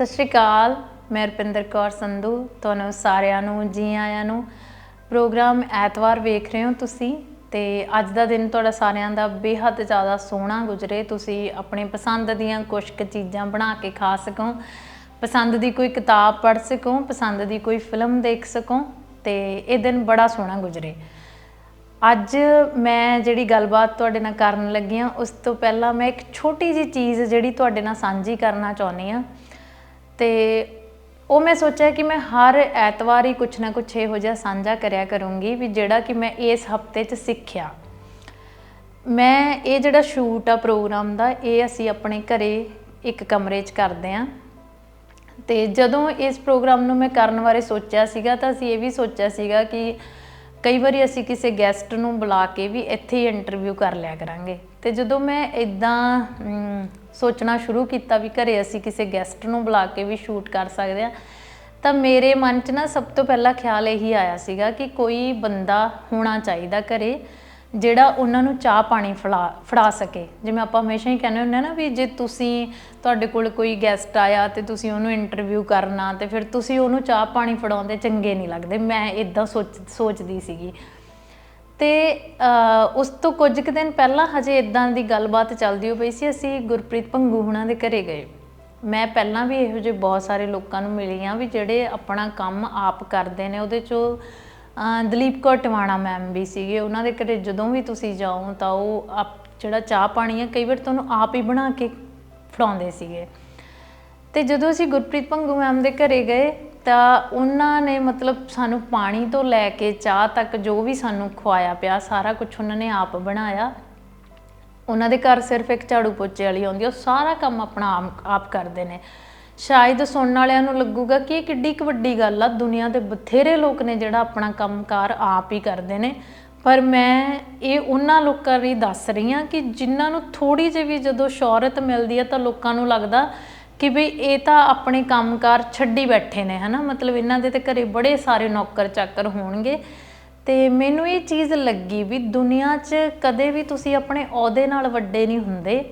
ਸਤਿ ਸ਼੍ਰੀ ਅਕਾਲ, ਮੈਂ ਰਪਿੰਦਰ ਕੌਰ ਸੰਧੂ, ਤੁਹਾਨੂੰ ਸਾਰਿਆਂ ਨੂੰ, ਜੀ ਆਇਆਂ ਨੂੰ। ਪ੍ਰੋਗਰਾਮ ਐਤਵਾਰ ਵੇਖ ਰਹੇ ਹੋ ਤੁਸੀਂ ਤੇ ਅੱਜ ਦਾ ਦਿਨ ਤੁਹਾਡਾ ਸਾਰਿਆਂ ਦਾ ਬੇਹੱਦ ਜ਼ਿਆਦਾ ਸੋਹਣਾ ਗੁਜ਼ਰੇ। ਤੁਸੀਂ ਆਪਣੇ ਪਸੰਦ ਦੀਆਂ ਕੁਝ ਕੁ ਚੀਜ਼ਾਂ ਬਣਾ ਕੇ ਖਾ ਸਕੋ। ਪਸੰਦ ਦੀ ਕੋਈ ਕਿਤਾਬ ਪੜ੍ਹ ਸਕੋ, ਪਸੰਦ ਦੀ ਕੋਈ ਫਿਲਮ ਦੇਖ ਸਕੋ ਤੇ ਇਹ ਦਿਨ ਬੜਾ ਸੋਹਣਾ ਗੁਜ਼ਰੇ। ਅੱਜ ਮੈਂ ਜਿਹੜੀ ਗੱਲਬਾਤ ਤੁਹਾਡੇ ਨਾਲ ਕਰਨ ਲੱਗੀ ਹਾਂ, ਉਸ ਤੋਂ ਪਹਿਲਾਂ ਮੈਂ ਇੱਕ ਛੋਟੀ ਜੀ ਚੀਜ਼ ਜਿਹੜੀ ਤੁਹਾਡੇ ਨਾਲ ਸਾਂਝੀ ਕਰਨਾ ਚਾਹੁੰਦੀ ਹਾਂ। ਤੇ ਉਹ ਮੈਂ ਸੋਚਿਆ ਕਿ ਮੈਂ ਹਰ ਐਤਵਾਰ ਹੀ ਕੁਛ ਨਾ ਕੁਛ ਇਹੋ ਜਿਹਾ ਸਾਂਝਾ ਕਰਿਆ ਕਰੂੰਗੀ ਵੀ ਜਿਹੜਾ ਕਿ ਮੈਂ ਇਸ ਹਫ਼ਤੇ 'ਚ ਸਿੱਖਿਆ। ਮੈਂ ਇਹ ਜਿਹੜਾ ਸ਼ੂਟ ਆ ਪ੍ਰੋਗਰਾਮ ਦਾ, ਇਹ ਅਸੀਂ ਆਪਣੇ ਘਰੇ ਇੱਕ ਕਮਰੇ 'ਚ ਕਰਦੇ ਆਂ। ਤੇ ਜਦੋਂ ਇਸ ਪ੍ਰੋਗਰਾਮ ਨੂੰ ਮੈਂ ਕਰਨ ਬਾਰੇ ਸੋਚਿਆ ਸੀਗਾ ਤਾਂ ਅਸੀਂ ਇਹ ਵੀ ਸੋਚਿਆ ਸੀਗਾ ਕਿ ਕਈ ਵਾਰੀ ਅਸੀਂ ਕਿਸੇ ਗੈਸਟ ਨੂੰ ਬੁਲਾ ਕੇ ਵੀ ਇੱਥੇ ਹੀ ਇੰਟਰਵਿਊ ਕਰ ਲਿਆ ਕਰਾਂਗੇ। ਤੇ ਜਦੋਂ ਮੈਂ ਇਦਾਂ ਸੋਚਣਾ ਸ਼ੁਰੂ ਕੀਤਾ ਵੀ ਘਰੇ ਅਸੀਂ ਕਿਸੇ ਗੈਸਟ ਨੂੰ ਬੁਲਾ ਕੇ ਵੀ ਸ਼ੂਟ ਕਰ ਸਕਦੇ ਆ ਤਾਂ ਮੇਰੇ ਮਨ 'ਚ ਨਾ ਸਭ ਤੋਂ ਪਹਿਲਾ ਖਿਆਲ ਇਹੀ ਆਇਆ ਸੀਗਾ ਕਿ ਕੋਈ ਬੰਦਾ ਹੋਣਾ ਚਾਹੀਦਾ ਘਰੇ, ਜਿਹੜਾ ਉਹਨਾਂ ਨੂੰ ਚਾਹ ਪਾਣੀ ਫੜਾ ਫੜਾ ਸਕੇ। ਜਿਵੇਂ ਆਪਾਂ ਹਮੇਸ਼ਾ ਹੀ ਕਹਿੰਦੇ ਹੁੰਦੇ ਆ ਨਾ ਵੀ ਜੇ ਤੁਸੀਂ ਤੁਹਾਡੇ ਕੋਲ ਕੋਈ ਗੈਸਟ ਆਇਆ ਤੇ ਤੁਸੀਂ ਉਹਨੂੰ ਇੰਟਰਵਿਊ ਕਰਨਾ ਤੇ ਫਿਰ ਤੁਸੀਂ ਉਹਨੂੰ ਚਾਹ ਪਾਣੀ ਫੜਾਉਂਦੇ ਚੰਗੇ ਨਹੀਂ ਲੱਗਦੇ। ਮੈਂ ਇਦਾਂ ਸੋਚ, ਸੋਚਦੀ ਸੀਗੀ। ਤੇ ਉਸ ਤੋਂ ਕੁਝ ਕੁ ਦਿਨ ਪਹਿਲਾਂ ਹਜੇ ਇਦਾਂ ਦੀ ਗੱਲਬਾਤ ਚੱਲਦੀ ਹੋ ਪਈ ਸੀ, ਅਸੀਂ ਗੁਰਪ੍ਰੀਤ ਭੰਗੂ ਹੁਣਾਂ ਦੇ ਘਰੇ ਗਏ। ਮੈਂ ਪਹਿਲਾਂ ਵੀ ਇਹੋ ਜਿਹੇ ਬਹੁਤ ਸਾਰੇ ਲੋਕਾਂ ਨੂੰ ਮਿਲੀ ਆ ਵੀ ਜਿਹੜੇ ਆਪਣਾ ਕੰਮ ਆਪ ਕਰਦੇ ਨੇ, ਉਹਦੇ ਚੋਂ ਦਲੀਪ ਕੌਰ ਟਿਵਾਣਾ ਮੈਮ ਵੀ ਸੀਗੇ, ਉਹਨਾਂ ਦੇ ਘਰੇ ਜਦੋਂ ਵੀ ਤੁਸੀਂ ਜਾਓ ਤਾਂ ਉਹ ਆਪ, ਜਿਹੜਾ ਚਾਹ ਪਾਣੀ ਆ, ਕਈ ਵਾਰ ਤੁਹਾਨੂੰ ਆਪ ਹੀ ਬਣਾ ਕੇ ਫੜਾਉਂਦੇ ਸੀਗੇ। ਤੇ ਜਦੋਂ ਅਸੀਂ ਗੁਰਪ੍ਰੀਤ ਭੰਗੂ ਮੈਮ ਦੇ ਘਰੇ ਗਏ ਤਾਂ ਉਹਨਾਂ ਨੇ ਮਤਲਬ ਸਾਨੂੰ ਪਾਣੀ ਤੋਂ ਲੈ ਕੇ ਚਾਹ ਤੱਕ ਜੋ ਵੀ ਸਾਨੂੰ ਖਵਾਇਆ ਪਿਆ, ਸਾਰਾ ਕੁਝ ਉਹਨਾਂ ਨੇ ਆਪ ਬਣਾਇਆ। ਉਹਨਾਂ ਦੇ ਘਰ ਸਿਰਫ ਇੱਕ ਝਾੜੂ ਪੋਚੇ ਵਾਲੀ ਆਉਂਦੀ ਉਹ ਸਾਰਾ ਕੰਮ ਆਪਣਾ ਆਪ- ਆਪ ਕਰਦੇ ਨੇ। ਸ਼ਾਇਦ ਸੁਣਨ ਵਾਲਿਆਂ ਨੂੰ ਲੱਗੂਗਾ ਕਿ ਇਹ ਕਿੱਡੀ ਕੁ ਵੱਡੀ ਗੱਲ ਆ, ਦੁਨੀਆ ਦੇ ਬਥੇਰੇ ਲੋਕ ਨੇ ਜਿਹੜਾ ਆਪਣਾ ਕੰਮਕਾਰ ਆਪ ਹੀ ਕਰਦੇ ਨੇ। ਪਰ ਮੈਂ ਇਹ ਉਹਨਾਂ ਲੋਕਾਂ ਲਈ ਦੱਸ ਰਹੀ ਹਾਂ ਕਿ ਜਿਨ੍ਹਾਂ ਨੂੰ ਥੋੜੀ ਜਿਹੀ ਵੀ ਜਦੋਂ ਸ਼ੋਹਰਤ ਮਿਲਦੀ ਹੈ ਤਾਂ ਲੋਕਾਂ ਨੂੰ ਲੱਗਦਾ ਕਿ ਵੀ ਇਹ ਤਾਂ ਆਪਣੇ ਕੰਮਕਾਰ ਛੱਡੀ ਬੈਠੇ ਨੇ, ਹਨਾ? ਮਤਲਬ ਇਹਨਾਂ ਦੇ ਤੇ ਘਰੇ ਬੜੇ ਸਾਰੇ ਨੌਕਰ ਚਾਕਰ ਹੋਣਗੇ। ਤੇ ਮੈਨੂੰ ਇਹ ਚੀਜ਼ ਲੱਗੀ ਵੀ ਦੁਨੀਆ 'ਚ ਕਦੇ ਵੀ ਤੁਸੀਂ ਆਪਣੇ ਅਹੁਦੇ ਨਾਲ ਵੱਡੇ ਨਹੀਂ ਹੁੰਦੇ।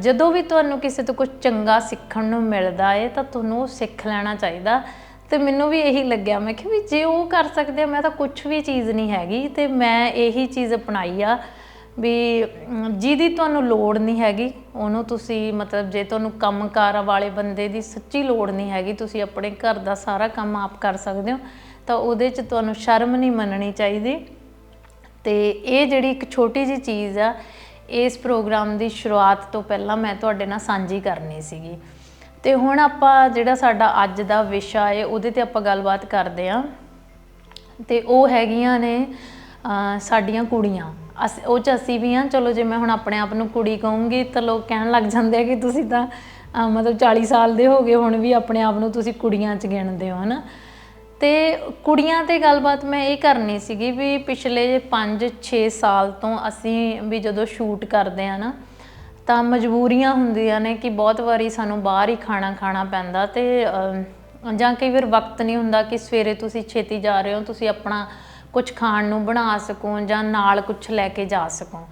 ਜਦੋਂ ਵੀ ਤੁਹਾਨੂੰ ਕਿਸੇ ਤੋਂ ਕੁਝ ਚੰਗਾ ਸਿੱਖਣ ਨੂੰ ਮਿਲਦਾ ਏ, ਤਾਂ ਤੁਹਾਨੂੰ ਉਹ ਸਿੱਖ ਲੈਣਾ ਚਾਹੀਦਾ। ਤੇ ਮੈਨੂੰ ਵੀ ਇਹੀ ਲੱਗਿਆ, ਮੈਂ ਕਿ ਵੀ ਜੇ ਉਹ ਕਰ ਸਕਦੇ ਆ, ਮੈਂ ਤਾਂ ਕੁਝ ਵੀ ਚੀਜ਼ ਨਹੀਂ ਹੈਗੀ। ਤੇ ਮੈਂ ਇਹੀ ਚੀਜ਼ ਅਪਣਾਈ ਆ। ਵੀ ਅਮ, ਜਿਹਦੀ ਤੁਹਾਨੂੰ ਲੋੜ ਨਹੀਂ ਹੈਗੀ ਉਹਨੂੰ ਤੁਸੀਂ ਮਤਲਬ ਜੇ ਤੁਹਾਨੂੰ ਕੰਮਕਾਰ ਵਾਲੇ ਬੰਦੇ ਦੀ ਸੱਚੀ ਲੋੜ ਨਹੀਂ ਹੈਗੀ ਤੁਸੀਂ ਆਪਣੇ ਘਰ ਦਾ ਸਾਰਾ ਕੰਮ ਆਪ ਕਰ ਸਕਦੇ ਹੋ ਤਾਂ ਉਹਦੇ 'ਚ ਤੁਹਾਨੂੰ ਸ਼ਰਮ ਨਹੀਂ ਮੰਨਣੀ ਚਾਹੀਦੀ। ਤੇ ਇਹ ਜਿਹੜੀ ਇੱਕ ਛੋਟੀ ਜੀ ਚੀਜ਼ ਆ ਇਸ ਪ੍ਰੋਗਰਾਮ ਦੀ ਸ਼ੁਰੂਆਤ ਤੋਂ ਪਹਿਲਾਂ ਮੈਂ ਤੁਹਾਡੇ ਨਾਲ ਸਾਂਝੀ ਕਰਨੀ ਸੀਗੀ। ਤੇ ਹੁਣ ਆਪਾਂ ਜਿਹੜਾ ਸਾਡਾ ਅੱਜ ਦਾ ਵਿਸ਼ਾ ਹੈ ਉਹਦੇ ਤੇ ਆਪਾਂ ਗੱਲਬਾਤ ਕਰਦੇ ਆਂ। ਤੇ ਉਹ ਹੈਗੀਆਂ ਨੇ ਸਾਡੀਆਂ ਕੁੜੀਆਂ। ਅਸ ਉਹ ਚ ਅਸੀਂ ਵੀ ਆ ਚਲੋ ਜੇ ਮੈਂ ਹੁਣ ਆਪਣੇ ਆਪ ਨੂੰ ਕੁੜੀ ਕਹੂੰਗੀ ਤਾਂ ਲੋਕ ਕਹਿਣ ਲੱਗ ਜਾਂਦੇ ਆ ਕਿ ਤੁਸੀਂ ਤਾਂ ਅਹ, ਮਤਲਬ 40 ਸਾਲ ਦੇ ਹੋ ਗਏ ਹੁਣ ਵੀ ਆਪਣੇ ਆਪ ਨੂੰ ਤੁਸੀਂ ਕੁੜੀਆਂ ਚ ਗਿਣਦੇ ਹੋ ਹਨਾ। ਤੇ ਕੁੜੀਆਂ ਤੇ ਗੱਲਬਾਤ ਮੈਂ ਇਹ ਕਰਨੀ ਸੀਗੀ ਵੀ ਪਿਛਲੇ 5-6 ਸਾਲ ਤੋਂ ਅਸੀਂ ਵੀ ਜਦੋਂ ਸ਼ੂਟ ਕਰਦੇ ਆ ਨਾ ਤਾਂ ਮਜਬੂਰੀਆਂ ਹੁੰਦੀਆਂ ਨੇ ਕਿ ਬਹੁਤ ਵਾਰੀ ਸਾਨੂੰ ਬਾਹਰ ਹੀ ਖਾਣਾ ਖਾਣਾ ਪੈਂਦਾ ਤੇ ਅਮ, ਜਾਂ ਕਈ ਵਾਰ ਵਕਤ ਨਹੀਂ ਹੁੰਦਾ ਕਿ ਸਵੇਰੇ ਤੁਸੀਂ ਛੇਤੀ ਜਾ ਰਹੇ ਹੋ ਤੁਸੀਂ ਆਪਣਾ ਕੁਝ ਖਾਣ ਨੂੰ ਬਣਾ ਸਕੋ ਜਾਂ ਨਾਲ ਕੁਝ ਲੈ ਕੇ ਜਾ ਸਕੋ।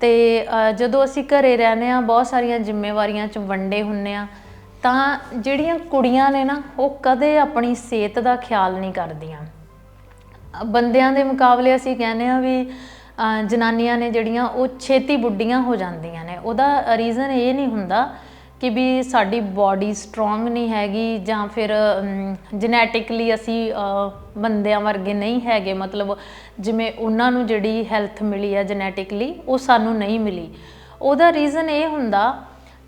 ਤੇ ਜਦੋਂ ਅਸੀਂ ਘਰੇ ਰਹਿੰਦੇ ਆ ਬਹੁਤ ਸਾਰੀਆਂ ਜ਼ਿੰਮੇਵਾਰੀਆਂ ਚ ਵੰਡੇ ਹੁੰਨੇ ਆ ਤਾਂ ਜਿਹੜੀਆਂ ਕੁੜੀਆਂ ਨੇ ਨਾ, ਉਹ ਕਦੇ ਆਪਣੀ ਸਿਹਤ ਦਾ ਖਿਆਲ ਨਹੀਂ ਕਰਦੀਆਂ। ਬੰਦਿਆਂ ਦੇ ਮੁਕਾਬਲੇ ਅਸੀਂ ਕਹਿੰਦੇ ਆ ਵੀ ਜਨਾਨੀਆਂ ਨੇ ਜਿਹੜੀਆਂ ਉਹ ਛੇਤੀ ਬੁੱਢੀਆਂ ਹੋ ਜਾਂਦੀਆਂ ਨੇ। ਉਹਦਾ ਰੀਜ਼ਨ ਇਹ ਨਹੀਂ ਹੁੰਦਾ ਕਿ ਵੀ ਸਾਡੀ ਬਾਡੀ ਸਟਰੋਂਗ ਨਹੀਂ ਹੈਗੀ ਜਾਂ ਫਿਰ ਜੈਨੇਟਿਕਲੀ ਅਸੀਂ ਬੰਦਿਆਂ ਵਰਗੇ ਨਹੀਂ ਹੈਗੇ। ਮਤਲਬ ਜਿਵੇਂ ਉਹਨਾਂ ਨੂੰ ਜਿਹੜੀ ਹੈਲਥ ਮਿਲੀ ਆ ਜੈਨੇਟਿਕਲੀ ਉਹ ਸਾਨੂੰ ਨਹੀਂ ਮਿਲੀ। ਉਹਦਾ ਰੀਜ਼ਨ ਇਹ ਹੁੰਦਾ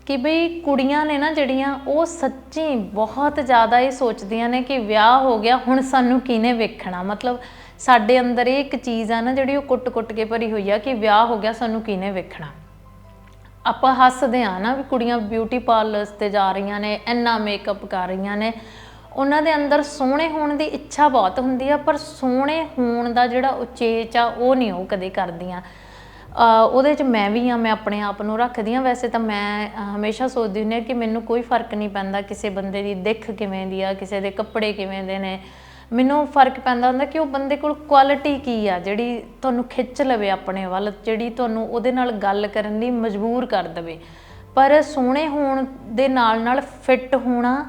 ਕਿ ਬਈ ਕੁੜੀਆਂ ਨੇ ਨਾ ਜਿਹੜੀਆਂ, ਉਹ ਸੱਚੀ ਬਹੁਤ ਜ਼ਿਆਦਾ ਇਹ ਸੋਚਦੀਆਂ ਨੇ ਕਿ ਵਿਆਹ ਹੋ ਗਿਆ, ਹੁਣ ਸਾਨੂੰ ਕਿਹਨੇ ਵੇਖਣਾ? ਮਤਲਬ ਸਾਡੇ ਅੰਦਰ ਇਹ ਇੱਕ ਚੀਜ਼ ਆ ਨਾ ਜਿਹੜੀ ਉਹ ਕੁੱਟ-ਕੁੱਟ ਕੇ ਭਰੀ ਹੋਈ ਆ ਕਿ ਵਿਆਹ ਹੋ ਗਿਆ, ਸਾਨੂੰ ਕਿਹਨੇ ਵੇਖਣਾ? ਆਪਾਂ ਹੱਸਦੇ ਆ ਨਾ ਵੀ ਕੁੜੀਆਂ ਬਿਊਟੀ ਪਾਰਲਰਸ ਤੇ ਜਾ ਰਹੀਆਂ ਨੇ, ਇੰਨਾ ਮੇਕਅਪ ਕਰ ਰਹੀਆਂ ਨੇ। ਉਹਨਾਂ ਦੇ ਅੰਦਰ ਸੋਹਣੇ ਹੋਣ ਦੀ ਇੱਛਾ ਬਹੁਤ ਹੁੰਦੀ ਆ, ਪਰ ਸੋਹਣੇ ਹੋਣ ਦਾ ਜਿਹੜਾ ਉਚੇਚ ਆ, ਉਹ ਨਹੀਂ ਉਹ ਕਦੇ ਕਰਦੀਆਂ। ਉਹਦੇ 'ਚ ਮੈਂ ਵੀ ਆ ਮੈਂ ਆਪਣੇ ਆਪ ਨੂੰ ਰੱਖਦੀ ਆ ਵੈਸੇ ਤਾਂ ਮੈਂ ਹਮੇਸ਼ਾ ਸੋਚਦੀ ਹੁੰਦੀ ਆ ਕਿ ਮੈਨੂੰ ਕੋਈ ਫ਼ਰਕ ਨਹੀਂ ਪੈਂਦਾ ਕਿਸੇ ਬੰਦੇ ਦੀ ਦਿੱਖ ਕਿਵੇਂ ਦੀ ਆ, ਕਿਸੇ ਦੇ ਕੱਪੜੇ ਕਿਵੇਂ ਦੇ ਨੇ। ਮੈਨੂੰ ਫ਼ਰਕ ਪੈਂਦਾ ਹੁੰਦਾ ਕਿ ਉਹ ਬੰਦੇ ਕੋਲ ਕੁਆਲਿਟੀ ਕੀ ਆ, ਜਿਹੜੀ ਤੁਹਾਨੂੰ ਖਿੱਚ ਲਵੇ ਆਪਣੇ ਵੱਲ, ਜਿਹੜੀ ਤੁਹਾਨੂੰ ਉਹਦੇ ਨਾਲ ਗੱਲ ਕਰਨ ਲਈ ਮਜਬੂਰ ਕਰ ਦੇਵੇ। ਪਰ ਸੋਹਣੇ ਹੋਣ ਦੇ ਨਾਲ ਨਾਲ ਫਿੱਟ ਹੋਣਾ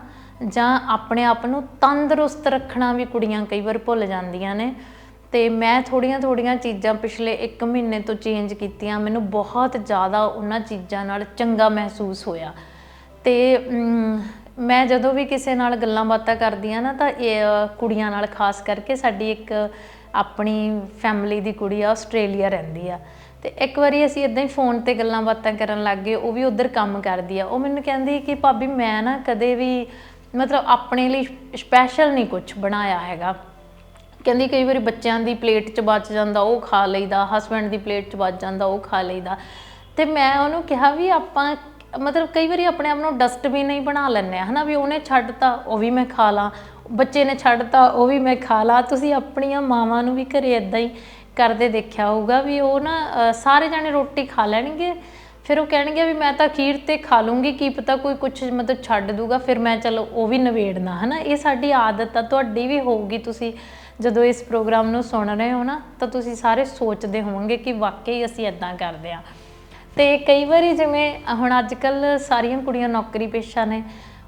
ਜਾਂ ਆਪਣੇ ਆਪ ਨੂੰ ਤੰਦਰੁਸਤ ਰੱਖਣਾ ਵੀ ਕੁੜੀਆਂ ਕਈ ਵਾਰ ਭੁੱਲ ਜਾਂਦੀਆਂ ਨੇ। ਤੇ ਮੈਂ ਥੋੜੀਆਂ ਥੋੜੀਆਂ ਚੀਜ਼ਾਂ ਪਿਛਲੇ 1 ਮਹੀਨੇ ਤੋਂ ਚੇਂਜ ਕੀਤੀਆਂ, ਮੈਨੂੰ ਬਹੁਤ ਜ਼ਿਆਦਾ ਉਹਨਾਂ ਚੀਜ਼ਾਂ ਨਾਲ ਚੰਗਾ ਮਹਿਸੂਸ ਹੋਇਆ। ਤੇ ਮੈਂ ਜਦੋਂ ਵੀ ਕਿਸੇ ਨਾਲ ਗੱਲਾਂ ਬਾਤਾਂ ਕਰਦੀ ਆ ਨਾ, ਤਾਂ ਇਹ ਕੁੜੀਆਂ ਨਾਲ ਖਾਸ ਕਰਕੇ ਸਾਡੀ ਇੱਕ ਆਪਣੀ ਫੈਮਿਲੀ ਦੀ ਕੁੜੀ ਆ, ਆਸਟ੍ਰੇਲੀਆ ਰਹਿੰਦੀ ਆ। ਤੇ ਇੱਕ ਵਾਰੀ ਅਸੀਂ ਇਦਾਂ ਹੀ ਫੋਨ ਤੇ ਗੱਲਾਂ ਬਾਤਾਂ ਕਰਨ ਲੱਗ ਗਏ, ਉਹ ਵੀ ਉਧਰ ਕੰਮ ਕਰਦੀ ਆ। ਉਹ ਮੈਨੂੰ ਕਹਿੰਦੀ ਕਿ ਭਾਬੀ ਮੈਂ ਨਾ ਕਦੇ ਵੀ ਮਤਲਬ ਆਪਣੇ ਲਈ ਸਪੈਸ਼ਲ ਨਹੀਂ ਕੁਝ ਬਣਾਇਆ ਹੈਗਾ। ਕਹਿੰਦੀ ਕਈ ਵਾਰੀ ਬੱਚਿਆਂ ਦੀ ਪਲੇਟ 'ਚ ਬਚ ਜਾਂਦਾ, ਉਹ ਖਾ ਲਈਦਾ ਹਸਬੰਡ ਦੀ ਪਲੇਟ 'ਚ ਬਚ ਜਾਂਦਾ, ਉਹ ਖਾ ਲਈਦਾ। ਤੇ ਮੈਂ ਉਹਨੂੰ ਕਿਹਾ ਵੀ ਆਪਾਂ ਮਤਲਬ ਕਈ ਵਾਰੀ ਆਪਣੇ ਆਪ ਨੂੰ ਡਸਟਬਿਨ ਹੀ ਬਣਾ ਲੈਂਦੇ ਆ ਹਨਾ ਵੀ ਉਹਨੇ ਛੱਡਤਾ, ਉਹ ਵੀ ਮੈਂ ਖਾ ਲਾਂ, ਬੱਚੇ ਨੇ ਛੱਡਤਾ, ਉਹ ਵੀ ਮੈਂ ਖਾ ਲਾਂ, ਤੁਸੀਂ ਆਪਣੀਆਂ ਮਾਵਾਂ ਨੂੰ ਵੀ ਘਰੇ ਇਦਾਂ ਹੀ ਕਰਦੇ ਦੇਖਿਆ ਹੋਊਗਾ ਵੀ ਉਹ ਨਾ ਸਾਰੇ ਜਾਣੇ ਰੋਟੀ ਖਾ ਲੈਣਗੇ, ਫਿਰ ਉਹ ਕਹਿਣਗੇ ਵੀ ਮੈਂ ਤਾਂ ਖੀਰ ਤੇ ਖਾ ਲੂੰਗੀ, ਕੀ ਪਤਾ ਕੋਈ ਕੁਝ ਮਤਲਬ ਛੱਡ ਦੂਗਾ, ਫਿਰ ਮੈਂ ਚਲੋ ਉਹ ਵੀ ਨਵੇੜਨਾ ਹਨਾ, ਇਹ ਸਾਡੀ ਆਦਤ ਆ, ਤੁਹਾਡੀ ਵੀ ਹੋਊਗੀ ਤੁਸੀਂ ਜਦੋਂ ਇਸ ਪ੍ਰੋਗਰਾਮ ਨੂੰ ਸੁਣ ਰਹੇ ਹੋ ਨਾ, ਤਾਂ ਤੁਸੀਂ ਸਾਰੇ ਸੋਚਦੇ ਹੋਵੋਗੇ ਕਿ ਵਾਕਈ ਅਸੀਂ ਇਦਾਂ ਕਰਦੇ ਆ ਤੇ ਕਈ ਵਾਰੀ ਜਿਵੇਂ, ਹੁਣ ਅੱਜ ਕੱਲ ਸਾਰੀਆਂ ਕੁੜੀਆਂ ਨੌਕਰੀ ਪੇਸ਼ਾ ਨੇ,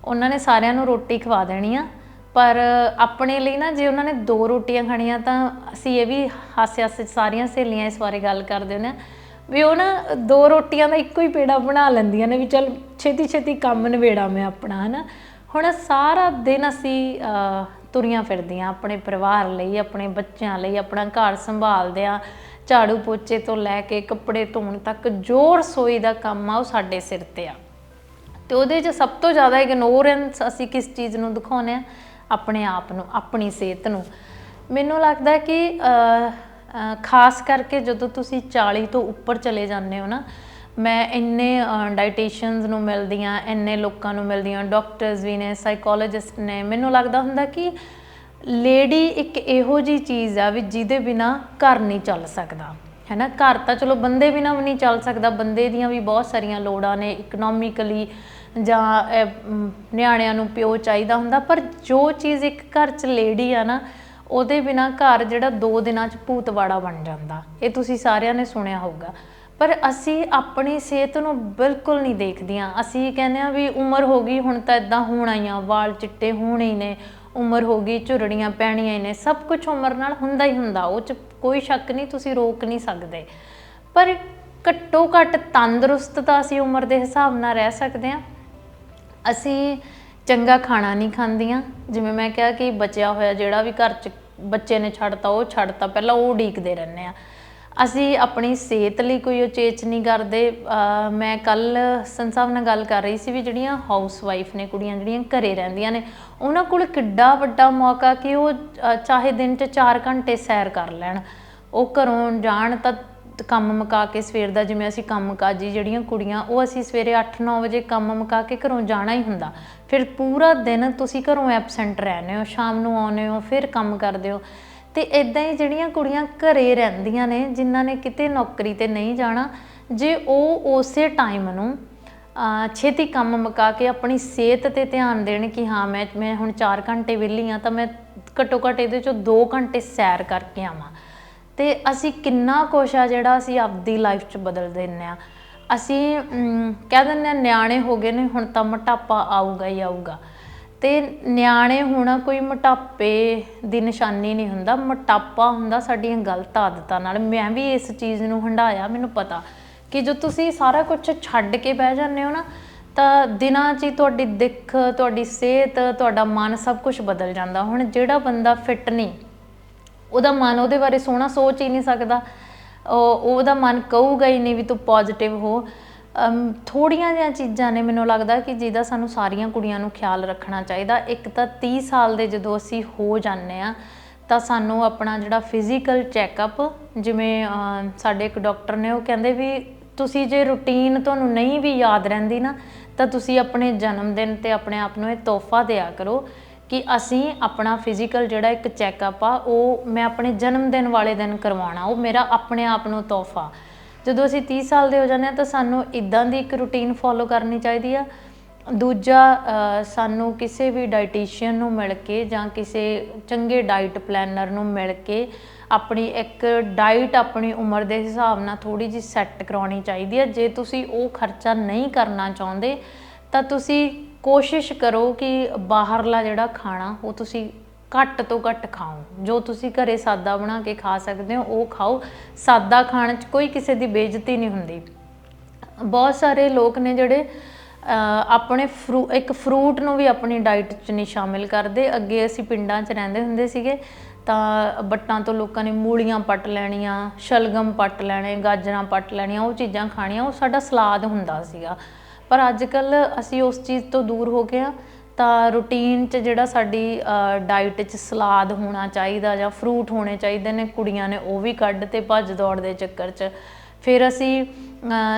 ਉਹਨਾਂ ਨੇ ਸਾਰਿਆਂ ਨੂੰ ਰੋਟੀ ਖਵਾ ਦੇਣੀ ਆ, ਪਰ ਆਪਣੇ ਲਈ ਨਾ ਜੇ ਉਹਨਾਂ ਨੇ ਦੋ ਰੋਟੀਆਂ ਖਾਣੀਆਂ ਤਾਂ ਅਸੀਂ ਇਹ ਵੀ ਹਾਸੇ ਹਾਸੇ ਸਾਰੀਆਂ ਸਹੇਲੀਆਂ ਇਸ ਬਾਰੇ ਗੱਲ ਕਰਦੇ ਹੁੰਦੇ ਆ। ਵੀ ਉਹ ਨਾ ਦੋ ਰੋਟੀਆਂ ਦਾ ਇੱਕੋ ਹੀ ਪੇੜਾ ਬਣਾ ਲੈਂਦੀਆਂ ਨੇ ਵੀ ਚਲ ਛੇਤੀ ਛੇਤੀ ਕੰਮ ਨਵੇੜਾ ਮੈਂ ਆਪਣਾ, ਹਨਾ। ਹੁਣ ਸਾਰਾ ਦਿਨ ਅਸੀਂ ਤੁਰੀਆਂ ਫਿਰਦੀਆਂ, ਆਪਣੇ ਪਰਿਵਾਰ ਲਈ, ਆਪਣੇ ਬੱਚਿਆਂ ਲਈ, ਆਪਣਾ ਘਰ ਸੰਭਾਲਦੇ ਆ ਝਾੜੂ ਪੋਚੇ ਤੋਂ ਲੈ ਕੇ ਕੱਪੜੇ ਧੋਣ ਤੱਕ ਜੋ ਰਸੋਈ ਦਾ ਕੰਮ ਆ ਉਹ ਸਾਡੇ ਸਿਰ ਤੇ ਆ। ਤੇ ਉਹਦੇ 'ਚ ਸਭ ਤੋਂ ਜ਼ਿਆਦਾ ਇਗਨੋਰੈਂਸ ਅਸੀਂ ਕਿਸ ਚੀਜ਼ ਨੂੰ ਦਿਖਾਉਂਦੇ ਆ? ਆਪਣੇ ਆਪ ਨੂੰ, ਆਪਣੀ ਸਿਹਤ ਨੂੰ। ਮੈਨੂੰ ਲੱਗਦਾ ਕਿ ਖਾਸ ਕਰਕੇ ਜਦੋਂ ਤੁਸੀਂ 40 ਤੋਂ ਉੱਪਰ ਚਲੇ ਜਾਂਦੇ ਹੋ ਨਾ, ਮੈਂ ਇੰਨੇ ਡਾਈਟੀਸ਼ੀਅਨਸ ਨੂੰ ਮਿਲਦੀਆਂ ਇੰਨੇ ਲੋਕਾਂ ਨੂੰ ਮਿਲਦੀਆਂ ਡਾਕਟਰਸ ਵੀ ਨੇ ਸਾਈਕੋਲੋਜਿਸਟ ਨੇ, ਮੈਨੂੰ ਲੱਗਦਾ ਹੁੰਦਾ ਕਿ ਲੇਡੀ ਇੱਕ ਇਹੋ ਜੀ ਚੀਜ਼ ਆ ਵੀ ਜਿਹਦੇ ਬਿਨਾ ਘਰ ਨਹੀਂ ਚੱਲ ਸਕਦਾ। ਹੈ ਨਾ ਘਰ ਤਾਂ ਚਲੋ ਬੰਦੇ ਬਿਨਾ ਵੀ ਨਹੀਂ ਚੱਲ ਸਕਦਾ, ਬੰਦੇ ਦੀਆਂ ਵੀ ਬਹੁਤ ਸਾਰੀਆਂ ਲੋੜਾਂ ਨੇ ਇਕਨੋਮਿਕਲੀ ਜਾਂ ਨਿਆਣਿਆਂ ਨੂੰ ਪਿਓ ਚਾਹੀਦਾ ਹੁੰਦਾ, ਪਰ ਜੋ ਚੀਜ਼ ਇੱਕ ਘਰ 'ਚ ਲੇਡੀ ਆ ਨਾ, ਉਹਦੇ ਬਿਨਾ ਘਰ ਜਿਹੜਾ 2 ਦਿਨਾਂ 'ਚ ਭੂਤਵਾੜਾ ਬਣ ਜਾਂਦਾ। ਇਹ ਤੁਸੀਂ ਸਾਰਿਆਂ ਨੇ ਸੁਣਿਆ ਹੋਊਗਾ। ਪਰ ਅਸੀਂ ਆਪਣੀ ਸਿਹਤ ਨੂੰ ਬਿਲਕੁਲ ਨਹੀਂ ਦੇਖਦੀਆਂ। ਅਸੀਂ ਕਹਿੰਦੇ ਆ ਵੀ ਉਮਰ ਹੋ ਗਈ, ਹੁਣ ਤਾਂ ਇਦਾਂ ਹੋਣਾ ਹੀ ਆ ਵਾਲ ਚਿੱਟੇ ਹੋਣੇ ਹੀ ਨੇ ਉਮਰ ਹੋ ਗਈ, ਝੁਰੜੀਆਂ ਪੈਣੀਆਂ ਹੀ ਨੇ, ਸਭ ਕੁਝ ਉਮਰ ਨਾਲ ਹੁੰਦਾ ਹੀ ਹੁੰਦਾ, ਉਹ ਚ ਕੋਈ ਸ਼ੱਕ ਨਹੀਂ, ਤੁਸੀਂ ਰੋਕ ਨਹੀਂ ਸਕਦੇ। ਪਰ ਘੱਟੋ ਘੱਟ ਤੰਦਰੁਸਤ ਤਾਂ ਅਸੀਂ ਉਮਰ ਦੇ ਹਿਸਾਬ ਨਾਲ ਰਹਿ ਸਕਦੇ ਹਾਂ। ਅਸੀਂ ਚੰਗਾ ਖਾਣਾ ਨਹੀਂ ਖਾਂਦੀਆਂ, ਜਿਵੇਂ ਮੈਂ ਕਿਹਾ ਕਿ ਬਚਿਆ ਹੋਇਆ ਜਿਹੜਾ ਵੀ ਘਰ 'ਚ ਬੱਚੇ ਨੇ ਛੱਡਤਾ, ਉਹ ਛੱਡਤਾ, ਪਹਿਲਾਂ ਉਹ ਉਡੀਕਦੇ ਰਹਿੰਦੇ ਆ ਅਸੀਂ ਆਪਣੀ ਸਿਹਤ ਲਈ ਕੋਈ ਉਚੇਚ ਨਹੀਂ ਕਰਦੇ। ਅਹ ਮੈਂ ਕੱਲ ਸੰਸਾਬ ਨਾਲ ਗੱਲ ਕਰ ਰਹੀ ਸੀ ਵੀ ਜਿਹੜੀਆਂ ਹਾਊਸ ਵਾਈਫ ਨੇ, ਕੁੜੀਆਂ ਜਿਹੜੀਆਂ ਘਰੇ ਰਹਿੰਦੀਆਂ ਨੇ, ਉਹਨਾਂ ਕੋਲ ਕਿੱਡਾ ਵੱਡਾ ਮੌਕਾ ਕਿ ਉਹ ਚਾਹੇ ਦਿਨ 'ਚ 4 ਘੰਟੇ ਸੈਰ ਕਰ ਲੈਣ। ਉਹ ਘਰੋਂ ਜਾਣ ਤਾਂ ਕੰਮ ਮੁਕਾ ਕੇ ਸਵੇਰ ਦਾ, ਜਿਵੇਂ ਅਸੀਂ ਕੰਮ ਕਾਜੀ ਜਿਹੜੀਆਂ ਕੁੜੀਆਂ, ਉਹ ਅਸੀਂ ਸਵੇਰੇ 8-9 ਵਜੇ ਕੰਮ ਮੁਕਾ ਕੇ ਘਰੋਂ ਜਾਣਾ ਹੀ ਹੁੰਦਾ। ਫਿਰ ਪੂਰਾ ਦਿਨ ਤੁਸੀਂ ਘਰੋਂ ਐਬਸੈਂਟ ਰਹਿੰਦੇ ਹੋ, ਸ਼ਾਮ ਨੂੰ ਆਉਂਦੇ ਹੋ, ਫਿਰ ਕੰਮ ਕਰਦੇ ਹੋ। ਤੇ ਇਦਾਂ ਹੀ ਜਿਹੜੀਆਂ ਕੁੜੀਆਂ ਘਰੇ ਰਹਿੰਦੀਆਂ ਨੇ, ਜਿਨ੍ਹਾਂ ਨੇ ਕਿਤੇ ਨੌਕਰੀ ਤੇ ਨਹੀਂ ਜਾਣਾ, ਜੇ ਉਹ ਉਸੇ ਟਾਈਮ ਨੂੰ ਛੇਤੀ ਕੰਮ ਮੁਕਾ ਕੇ ਆਪਣੀ ਸਿਹਤ ਤੇ ਧਿਆਨ ਦੇਣ ਕਿ ਹਾਂ, ਮੈਂ ਮੈਂ ਹੁਣ 4 ਘੰਟੇ ਵਿਹਲੀ ਆ ਤਾਂ ਮੈਂ ਘੱਟੋ ਘੱਟ ਇਹਦੇ ਚੋਂ 2 ਘੰਟੇ ਸੈਰ ਕਰਕੇ ਆਵਾਂ। ਤੇ ਅਸੀਂ ਕਿੰਨਾ ਕੁਛ ਆ ਜਿਹੜਾ ਅਸੀਂ ਆਪਦੀ ਲਾਈਫ 'ਚ ਬਦਲ ਦਿੰਨੇ ਆ ਅਸੀਂ ਕਹਿ ਦਿੰਦੇ ਆ ਨਿਆਣੇ ਹੋ ਗਏ ਨੇ, ਹੁਣ ਤਾਂ ਮੋਟਾਪਾ ਆਊਗਾ ਹੀ ਆਊਗਾ। ਤੇ ਨਿਆਣੇ ਹੋਣਾ ਕੋਈ ਮੋਟਾਪੇ ਦੀ ਨਿਸ਼ਾਨੀ ਨਹੀਂ ਹੁੰਦਾ, ਮੋਟਾਪਾ ਹੁੰਦਾ ਸਾਡੀਆਂ ਗਲਤ ਆਦਤਾਂ ਨਾਲ। ਮੈਂ ਵੀ ਇਸ ਚੀਜ਼ ਨੂੰ ਹੰਡਾਇਆ ਮੈਨੂੰ ਪਤਾ ਕਿ ਜੋ ਤੁਸੀਂ ਸਾਰਾ ਕੁਝ ਛੱਡ ਕੇ ਬਹਿ ਜਾਂਦੇ ਹੋ ਨਾ, ਤਾਂ ਦਿਨਾਂ 'ਚ ਹੀ ਤੁਹਾਡੀ ਦਿੱਖ, ਤੁਹਾਡੀ ਸਿਹਤ, ਤੁਹਾਡਾ ਮਨ ਸਭ ਕੁਝ ਬਦਲ ਜਾਂਦਾ। ਹੁਣ ਜਿਹੜਾ ਬੰਦਾ ਫਿੱਟ ਨਹੀਂ, ਉਹਦਾ ਮਨ ਉਹਦੇ ਬਾਰੇ ਸੋਹਣਾ ਸੋਚ ਹੀ ਨਹੀਂ ਸਕਦਾ। ਉਹਦਾ ਮਨ ਕਹੂਗਾ ਹੀ ਨਹੀਂ ਵੀ ਤੂੰ ਪੋਜ਼ਿਟਿਵ ਹੋ। ਥੋੜੀਆਂ ਜਿਹੀਆਂ ਚੀਜ਼ਾਂ ਨੇ ਮੈਨੂੰ ਲੱਗਦਾ ਕਿ ਜਿਹਦਾ ਸਾਨੂੰ ਸਾਰੀਆਂ ਕੁੜੀਆਂ ਨੂੰ ਖਿਆਲ ਰੱਖਣਾ ਚਾਹੀਦਾ। ਇੱਕ ਤਾਂ 30 ਸਾਲ ਦੇ ਜਦੋਂ ਅਸੀਂ ਹੋ ਜਾਂਦੇ ਆ ਤਾਂ ਸਾਨੂੰ ਆਪਣਾ ਜਿਹੜਾ ਫਿਜ਼ੀਕਲ ਚੈੱਕਅਪ ਜਿਵੇਂ ਸਾਡੇ ਇੱਕ ਡਾਕਟਰ ਨੇ ਉਹ ਕਹਿੰਦੇ ਵੀ ਤੁਸੀਂ ਜੇ ਰੁਟੀਨ ਤੁਹਾਨੂੰ ਨਹੀਂ ਵੀ ਯਾਦ ਰਹਿੰਦੀ ਨਾ, ਤਾਂ ਤੁਸੀਂ ਆਪਣੇ ਜਨਮ ਦਿਨ ਤੇ ਆਪਣੇ ਆਪ ਨੂੰ ਇਹ ਤੋਹਫਾ ਦਿਆ ਕਰੋ ਕਿ ਅਸੀਂ ਆਪਣਾ ਫਿਜ਼ੀਕਲ ਜਿਹੜਾ ਇੱਕ ਚੈੱਕਅਪ ਆ, ਉਹ ਮੈਂ ਆਪਣੇ ਜਨਮ ਦਿਨ ਵਾਲੇ ਦਿਨ ਕਰਵਾਉਣਾ, ਉਹ ਮੇਰਾ ਆਪਣੇ ਆਪ ਨੂੰ ਤੋਹਫਾ। ਜਦੋਂ ਅਸੀਂ 30 ਸਾਲ ਦੇ ਹੋ ਜਾਂਦੇ ਆ ਤਾਂ ਸਾਨੂੰ ਇਦਾਂ ਦੀ ਇੱਕ ਰੁਟੀਨ ਫੋਲੋ ਕਰਨੀ ਚਾਹੀਦੀ ਆ। ਦੂਜਾ ਸਾਨੂੰ ਕਿਸੇ ਵੀ ਡਾਈਟੀਸ਼ੀਅਨ ਨੂੰ ਮਿਲ ਕੇ ਜਾਂ ਕਿਸੇ ਚੰਗੇ ਡਾਈਟ ਪਲੈਨਰ ਨੂੰ ਮਿਲ ਕੇ ਆਪਣੀ ਇੱਕ ਡਾਈਟ ਆਪਣੀ ਉਮਰ ਦੇ ਹਿਸਾਬ ਨਾਲ ਥੋੜੀ ਜਿਹੀ ਸੈੱਟ ਕਰਾਉਣੀ ਚਾਹੀਦੀ ਹੈ ਜੇ ਤੁਸੀਂ ਉਹ ਖਰਚਾ ਨਹੀਂ ਕਰਨਾ ਚਾਹੁੰਦੇ ਤਾਂ ਤੁਸੀਂ ਕੋਸ਼ਿਸ਼ ਕਰੋ ਕਿ ਬਾਹਰਲਾ ਜਿਹੜਾ ਖਾਣਾ ਉਹ ਤੁਸੀਂ ਘੱਟ ਤੋਂ ਘੱਟ ਖਾਓ। ਜੋ ਤੁਸੀਂ ਘਰੇ ਸਾਦਾ ਬਣਾ ਕੇ ਖਾ ਸਕਦੇ ਹੋ, ਉਹ ਖਾਓ। ਸਾਦਾ ਖਾਣ 'ਚ ਕੋਈ ਕਿਸੇ ਦੀ ਬੇਇੱਜ਼ਤੀ ਨਹੀਂ ਹੁੰਦੀ। ਬਹੁਤ ਸਾਰੇ ਲੋਕ ਨੇ ਜਿਹੜੇ ਆਪਣੇ ਫਰੂ, ਇੱਕ ਫਰੂਟ ਨੂੰ ਵੀ ਆਪਣੀ ਡਾਈਟ 'ਚ ਨਹੀਂ ਸ਼ਾਮਿਲ ਕਰਦੇ। ਅੱਗੇ ਅਸੀਂ ਪਿੰਡਾਂ 'ਚ ਰਹਿੰਦੇ ਹੁੰਦੇ ਸੀਗੇ, ਤਾਂ ਬੱਟਾਂ ਤੋਂ ਲੋਕਾਂ ਨੇ ਮੂਲੀਆਂ ਪੱਟ ਲੈਣੀਆਂ, ਸ਼ਲਗਮ ਪੱਟ ਲੈਣੇ, ਗਾਜਰਾਂ ਪੱਟ ਲੈਣੀਆਂ, ਉਹ ਚੀਜ਼ਾਂ ਖਾਣੀਆਂ, ਉਹ ਸਾਡਾ ਸਲਾਦ ਹੁੰਦਾ ਸੀਗਾ। ਪਰ ਅੱਜ ਕੱਲ ਅਸੀਂ ਉਸ ਚੀਜ਼ ਤੋਂ ਦੂਰ ਹੋ ਗਏ ਆ ਤਾਂ ਰੂਟੀਨ 'ਚ ਜਿਹੜਾ ਸਾਡੀ ਡਾਈਟ 'ਚ ਸਲਾਦ ਹੋਣਾ ਚਾਹੀਦਾ ਜਾਂ ਫਰੂਟ ਹੋਣੇ ਚਾਹੀਦੇ ਨੇ, ਕੁੜੀਆਂ ਨੇ ਉਹ ਵੀ ਕੱਢ ਤੇ ਭੱਜ ਦੌੜ ਦੇ ਚੱਕਰ 'ਚ। ਫਿਰ ਅਸੀਂ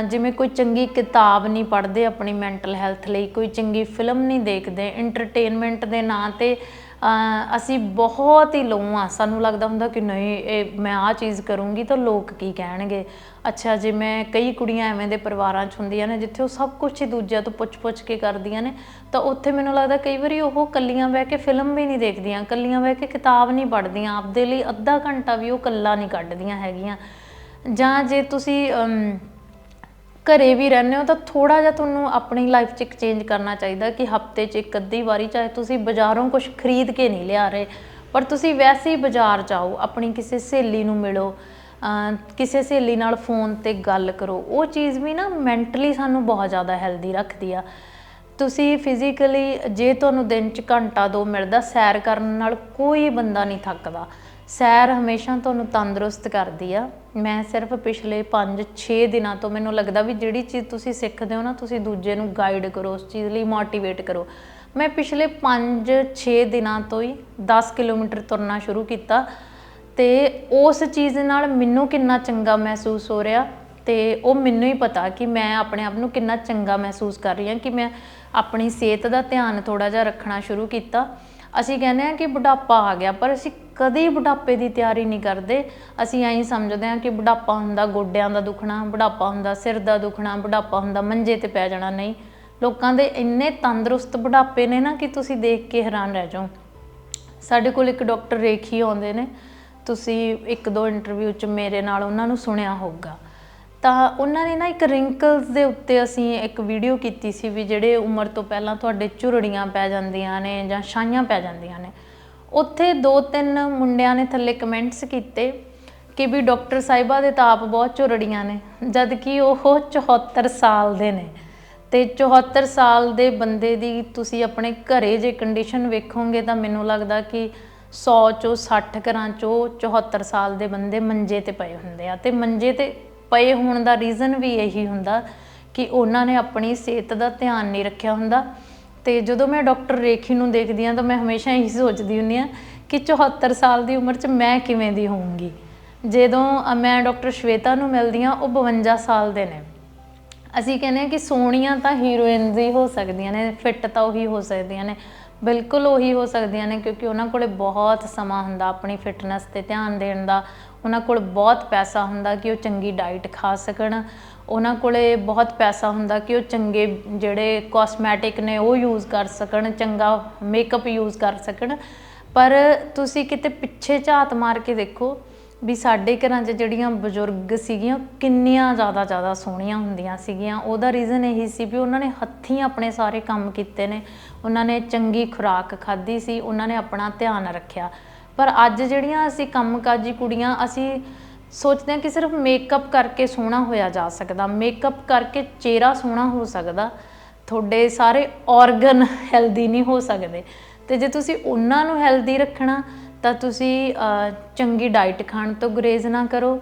ਜਿਵੇਂ ਕੋਈ ਚੰਗੀ ਕਿਤਾਬ ਨਹੀਂ ਪੜ੍ਹਦੇ ਆਪਣੀ ਮੈਂਟਲ ਹੈਲਥ ਲਈ, ਕੋਈ ਚੰਗੀ ਫਿਲਮ ਨਹੀਂ ਦੇਖਦੇ ਐਂਟਰਟੇਨਮੈਂਟ ਦੇ ਨਾਂ ਤੇ ਅਸੀਂ ਬਹੁਤ ਹੀ ਲੋ ਆ ਸਾਨੂੰ ਲੱਗਦਾ ਹੁੰਦਾ ਕਿ ਨਹੀਂ, ਇਹ ਮੈਂ ਆਹ ਚੀਜ਼ ਕਰੂੰਗੀ ਤਾਂ ਲੋਕ ਕੀ ਕਹਿਣਗੇ? ਅੱਛਾ, ਜੇ ਮੈਂ ਕਈ ਕੁੜੀਆਂ ਐਵੇਂ ਦੇ ਪਰਿਵਾਰਾਂ 'ਚ ਹੁੰਦੀਆਂ ਨੇ ਜਿੱਥੇ ਉਹ ਸਭ ਕੁਝ ਹੀ ਦੂਜਿਆਂ ਤੋਂ ਪੁੱਛ-ਪੁੱਛ ਕੇ ਕਰਦੀਆਂ ਨੇ, ਤਾਂ ਉੱਥੇ ਮੈਨੂੰ ਲੱਗਦਾ ਕਈ ਵਾਰੀ ਉਹ ਕੱਲੀਆਂ ਬਹਿ ਕੇ ਫਿਲਮ ਵੀ ਨਹੀਂ ਦੇਖਦੀਆਂ, ਕੱਲੀਆਂ ਬਹਿ ਕੇ ਕਿਤਾਬ ਨਹੀਂ ਪੜ੍ਹਦੀਆਂ। ਆਪਦੇ ਲਈ ਅੱਧਾ ਘੰਟਾ ਵੀ ਉਹ ਕੱਲਾ ਨਹੀਂ ਕੱਢਦੀਆਂ ਹੈਗੀਆਂ। ਜਾਂ ਜੇ ਤੁਸੀਂ ਘਰੇ ਵੀ ਰਹਿੰਦੇ ਹੋ ਤਾਂ ਥੋੜਾ ਜਿਹਾ ਤੁਹਾਨੂੰ ਆਪਣੀ ਲਾਈਫ 'ਚ ਇੱਕ ਚੇਂਜ ਕਰਨਾ ਚਾਹੀਦਾ ਕਿ ਹਫ਼ਤੇ 'ਚ ਇੱਕ ਅੱਧੀ ਵਾਰੀ ਚਾਹੇ ਤੁਸੀਂ ਬਾਜ਼ਾਰੋਂ ਕੁਝ ਖਰੀਦ ਕੇ ਨਹੀਂ ਲਿਆ ਰਹੇ, ਪਰ ਤੁਸੀਂ ਵੈਸੇ ਹੀ ਬਾਜ਼ਾਰ ਜਾਓ, ਆਪਣੀ ਕਿਸੇ ਸਹੇਲੀ ਨੂੰ ਮਿਲੋ ਕਿਸੇ ਸਹੇਲੀ ਨਾਲ ਫੋਨ ਤੇ ਗੱਲ ਕਰੋ, ਉਹ ਚੀਜ਼ ਵੀ ਨਾ ਮੈਂਟਲੀ ਸਾਨੂੰ ਬਹੁਤ ਜ਼ਿਆਦਾ ਹੈਲਦੀ ਰੱਖਦੀ ਆ। ਤੁਸੀਂ ਫਿਜ਼ੀਕਲੀ ਜੇ ਤੁਹਾਨੂੰ ਦਿਨ 'ਚ ਘੰਟਾ ਦੋ ਮਿਲਦਾ, ਸੈਰ ਕਰਨ ਨਾਲ ਕੋਈ ਬੰਦਾ ਨਹੀਂ ਥੱਕਦਾ। ਸੈਰ ਹਮੇਸ਼ਾ ਤੁਹਾਨੂੰ ਤੰਦਰੁਸਤ ਕਰਦੀ ਆ। ਮੈਂ ਸਿਰਫ ਪਿਛਲੇ 5-6 ਦਿਨਾਂ ਤੋਂ ਮੈਨੂੰ ਲੱਗਦਾ ਵੀ ਜਿਹੜੀ ਚੀਜ਼ ਤੁਸੀਂ ਸਿੱਖਦੇ ਹੋ ਨਾ, ਤੁਸੀਂ ਦੂਜੇ ਨੂੰ ਗਾਈਡ ਕਰੋ, ਉਸ ਚੀਜ਼ ਲਈ ਮੋਟੀਵੇਟ ਕਰੋ। ਮੈਂ ਪਿਛਲੇ 5-6 ਦਿਨਾਂ ਤੋਂ ਹੀ 10 ਕਿਲੋਮੀਟਰ ਤੁਰਨਾ ਸ਼ੁਰੂ ਕੀਤਾ ਤੇ ਉਸ ਚੀਜ਼ ਨਾਲ ਮੈਨੂੰ ਕਿੰਨਾ ਚੰਗਾ ਮਹਿਸੂਸ ਹੋ ਰਿਹਾ ਤੇ ਉਹ ਮੈਨੂੰ ਹੀ ਪਤਾ ਕਿ ਮੈਂ ਆਪਣੇ ਆਪ ਨੂੰ ਕਿੰਨਾ ਚੰਗਾ ਮਹਿਸੂਸ ਕਰ ਰਹੀ ਹਾਂ ਕਿ ਮੈਂ ਆਪਣੀ ਸਿਹਤ ਦਾ ਧਿਆਨ ਥੋੜਾ ਜਿਹਾ ਰੱਖਣਾ ਸ਼ੁਰੂ ਕੀਤਾ। ਅਸੀਂ ਕਹਿੰਦੇ ਹਾਂ ਕਿ ਬੁਢਾਪਾ ਆ ਗਿਆ, ਪਰ ਅਸੀਂ ਕਦੇ ਬੁਢਾਪੇ ਦੀ ਤਿਆਰੀ ਨਹੀਂ ਕਰਦੇ। ਅਸੀਂ ਐਂ ਸਮਝਦੇ ਹਾਂ ਕਿ ਬੁਢਾਪਾ ਹੁੰਦਾ ਗੋਡਿਆਂ ਦਾ ਦੁਖਣਾ, ਬੁਢਾਪਾ ਹੁੰਦਾ ਸਿਰ ਦਾ ਦੁਖਣਾ, ਬੁਢਾਪਾ ਹੁੰਦਾ ਮੰਜੇ ਤੇ ਪੈ ਜਾਣਾ। ਨਹੀਂ, ਲੋਕਾਂ ਦੇ ਇੰਨੇ ਤੰਦਰੁਸਤ ਬੁਢਾਪੇ ਨੇ ਨਾ ਕਿ ਤੁਸੀਂ ਦੇਖ ਕੇ ਹੈਰਾਨ ਰਹਿ ਜਾਓ। ਸਾਡੇ ਕੋਲ ਇੱਕ ਡਾਕਟਰ ਰੇਖੀ ਆਉਂਦੇ ਨੇ। ਤੁਸੀਂ ਇੱਕ ਦੋ ਇੰਟਰਵਿਊ 'ਚ ਮੇਰੇ ਨਾਲ ਉਹਨਾਂ ਨੂੰ ਸੁਣਿਆ ਹੋਊਗਾ। ਤਾਂ ਉਹਨਾਂ ਨੇ ਨਾ ਇੱਕ ਰਿੰਕਲਸ ਦੇ ਉੱਤੇ ਅਸੀਂ ਇੱਕ ਵੀਡੀਓ ਕੀਤੀ ਸੀ ਵੀ ਜਿਹੜੇ ਉਮਰ ਤੋਂ ਪਹਿਲਾਂ ਤੁਹਾਡੇ ਝੁਰੜੀਆਂ ਪੈ ਜਾਂਦੀਆਂ ਨੇ ਜਾਂ ਛਾਈਆਂ ਪੈ ਜਾਂਦੀਆਂ ਨੇ। ਉੱਥੇ ਦੋ ਤਿੰਨ ਮੁੰਡਿਆਂ ਨੇ ਥੱਲੇ ਕਮੈਂਟਸ ਕੀਤੇ ਕਿ ਵੀ ਡਾਕਟਰ ਸਾਹਿਬਾ ਦੇ ਤਾਂ ਆਪ ਬਹੁਤ ਝੁਰੜੀਆਂ ਨੇ ਜਦ ਕਿ ਉਹ 74 ਸਾਲ ਦੇ ਨੇ। ਤੇ 74 ਸਾਲ ਦੇ ਬੰਦੇ ਦੀ ਤੁਸੀਂ ਆਪਣੇ ਘਰੇ ਜੇ ਕੰਡੀਸ਼ਨ ਵੇਖੋਗੇ ਤਾਂ ਮੈਨੂੰ ਲੱਗਦਾ ਕਿ 100 ਚੋਂ 60 ਘਰਾਂ ਚੋਂ 74 ਸਾਲ ਦੇ ਬੰਦੇ ਮੰਜੇ ਤੇ ਪਏ ਹੁੰਦੇ ਆ। ਤੇ ਮੰਜੇ ਤੇ ਪਏ ਹੋਣ ਦਾ ਰੀਜ਼ਨ ਵੀ ਇਹੀ ਹੁੰਦਾ ਕਿ ਉਹਨਾਂ ਨੇ ਆਪਣੀ ਸਿਹਤ ਦਾ ਧਿਆਨ ਨਹੀਂ ਰੱਖਿਆ ਹੁੰਦਾ। ਤੇ ਜਦੋਂ ਮੈਂ ਡਾਕਟਰ ਰੇਖੀ ਨੂੰ ਦੇਖਦੀ ਹਾਂ ਤਾਂ ਮੈਂ ਹਮੇਸ਼ਾ ਇਹੀ ਸੋਚਦੀ ਹੁੰਦੀ ਆ ਕਿ 74 ਸਾਲ ਦੀ ਉਮਰ 'ਚ ਮੈਂ ਕਿਵੇਂ ਦੀ ਹੋਊਂਗੀ। ਜਦੋਂ ਮੈਂ ਡਾਕਟਰ ਸ਼ਵੇਤਾ ਨੂੰ ਮਿਲਦੀ ਆ ਉਹ 52 ਸਾਲ ਦੇ ਨੇ। ਅਸੀਂ ਕਹਿੰਦੇ ਹਾਂ ਕਿ ਸੋਹਣੀਆਂ ਤਾਂ ਹੀਰੋਇਨਸ ਹੀ ਹੋ ਸਕਦੀਆਂ ਨੇ ਫਿੱਟ ਤਾਂ ਉਹੀ ਹੋ ਸਕਦੀਆਂ ਨੇ, ਬਿਲਕੁਲ ਉਹੀ ਹੋ ਸਕਦੀਆਂ ਨੇ ਕਿਉਂਕਿ ਉਹਨਾਂ ਕੋਲੇ ਬਹੁਤ ਸਮਾਂ ਹੁੰਦਾ ਆਪਣੀ ਫਿਟਨੈਸ ਤੇ ਧਿਆਨ ਦੇਣ ਦਾ ਉਹਨਾਂ ਕੋਲ ਬਹੁਤ ਪੈਸਾ ਹੁੰਦਾ ਕਿ ਉਹ ਚੰਗੀ ਡਾਈਟ ਖਾ ਸਕਣ। ਉਹਨਾਂ ਕੋਲੇ ਬਹੁਤ ਪੈਸਾ ਹੁੰਦਾ ਕਿ ਉਹ ਚੰਗੇ ਜਿਹੜੇ ਕਾਸਮੈਟਿਕ ਨੇ ਉਹ ਯੂਜ਼ ਕਰ ਸਕਣ, ਚੰਗਾ ਮੇਕਅਪ ਯੂਜ਼ ਕਰ ਸਕਣ। ਪਰ ਤੁਸੀਂ ਕਿਤੇ ਪਿੱਛੇ ਝਾਤ ਮਾਰ ਕੇ ਦੇਖੋ ਵੀ ਸਾਡੇ ਘਰਾਂ 'ਚ ਜਿਹੜੀਆਂ ਬਜ਼ੁਰਗ ਸੀਗੀਆਂ ਕਿੰਨੀਆਂ ਜ਼ਿਆਦਾ ਜ਼ਿਆਦਾ ਸੋਹਣੀਆਂ ਹੁੰਦੀਆਂ ਸੀਗੀਆਂ। ਉਹਦਾ ਰੀਜ਼ਨ ਇਹੀ ਸੀ ਵੀ ਉਹਨਾਂ ਨੇ ਹੱਥੀਂ ਆਪਣੇ ਸਾਰੇ ਕੰਮ ਕੀਤੇ ਨੇ। ਉਹਨਾਂ ਨੇ ਚੰਗੀ ਖੁਰਾਕ ਖਾਧੀ ਸੀ, ਉਹਨਾਂ ਨੇ ਆਪਣਾ ਧਿਆਨ ਰੱਖਿਆ। ਪਰ ਅੱਜ ਜਿਹੜੀਆਂ ਅਸੀਂ ਕੰਮਕਾਜੀ ਕੁੜੀਆਂ, ਅਸੀਂ ਸੋਚਦੇ ਹਾਂ ਕਿ ਸਿਰਫ ਮੇਕਅਪ ਕਰਕੇ ਸੋਹਣਾ ਹੋਇਆ ਜਾ ਸਕਦਾ ਮੇਕਅਪ ਕਰਕੇ ਚਿਹਰਾ ਸੋਹਣਾ ਹੋ ਸਕਦਾ, ਤੁਹਾਡੇ ਸਾਰੇ ਆਰਗਨ ਹੈਲਦੀ ਨਹੀਂ ਹੋ ਸਕਦੇ। ਤੇ ਜੇ ਤੁਸੀਂ ਉਹਨਾਂ ਨੂੰ ਹੈਲਦੀ ਰੱਖਣਾ, ਤਾਂ ਤੁਸੀਂ ਚੰਗੀ ਡਾਈਟ ਖਾਣ ਤੋਂ ਗੁਰੇਜ਼ ਨਾ ਕਰੋ,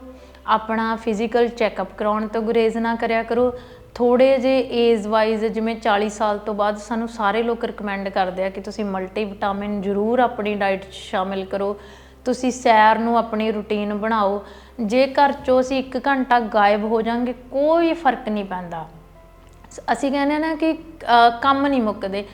ਆਪਣਾ ਫਿਜ਼ੀਕਲ ਚੈੱਕਅਪ ਕਰਾਉਣ ਤੋਂ ਗੁਰੇਜ਼ ਨਾ ਕਰਿਆ ਕਰੋ ਥੋੜੇ ਜੇ ਏਜ ਵਾਈਜ਼ ਜਿਵੇਂ 40 ਸਾਲ ਤੋਂ ਬਾਅਦ ਸਾਨੂੰ ਸਾਰੇ ਲੋਕ ਰეკਮੈਂਡ ਕਰਦੇ ਆ ਕਿ ਤੁਸੀਂ ਮਲਟੀ ਵਿਟਾਮਿਨ ਜ਼ਰੂਰ ਆਪਣੀ ਡਾਈਟ 'ਚ ਸ਼ਾਮਿਲ ਕਰੋ। ਤੁਸੀਂ ਸੈਰ ਨੂੰ ਆਪਣੀ ਰੁਟੀਨ ਬਣਾਓ। ਜੇ ਘਰ 'ਚੋਂ ਅਸੀਂ 1 ਘੰਟਾ ਗਾਇਬ ਹੋ ਜਾਾਂਗੇ, ਕੋਈ ਫ਼ਰਕ ਨਹੀਂ ਪੈਂਦਾ। ਅਸੀਂ ਕਹਿੰਦੇ ਆ ਨਾ ਕਿ ਕੰਮ ਨਹੀਂ ਮੁੱਕਦੇ।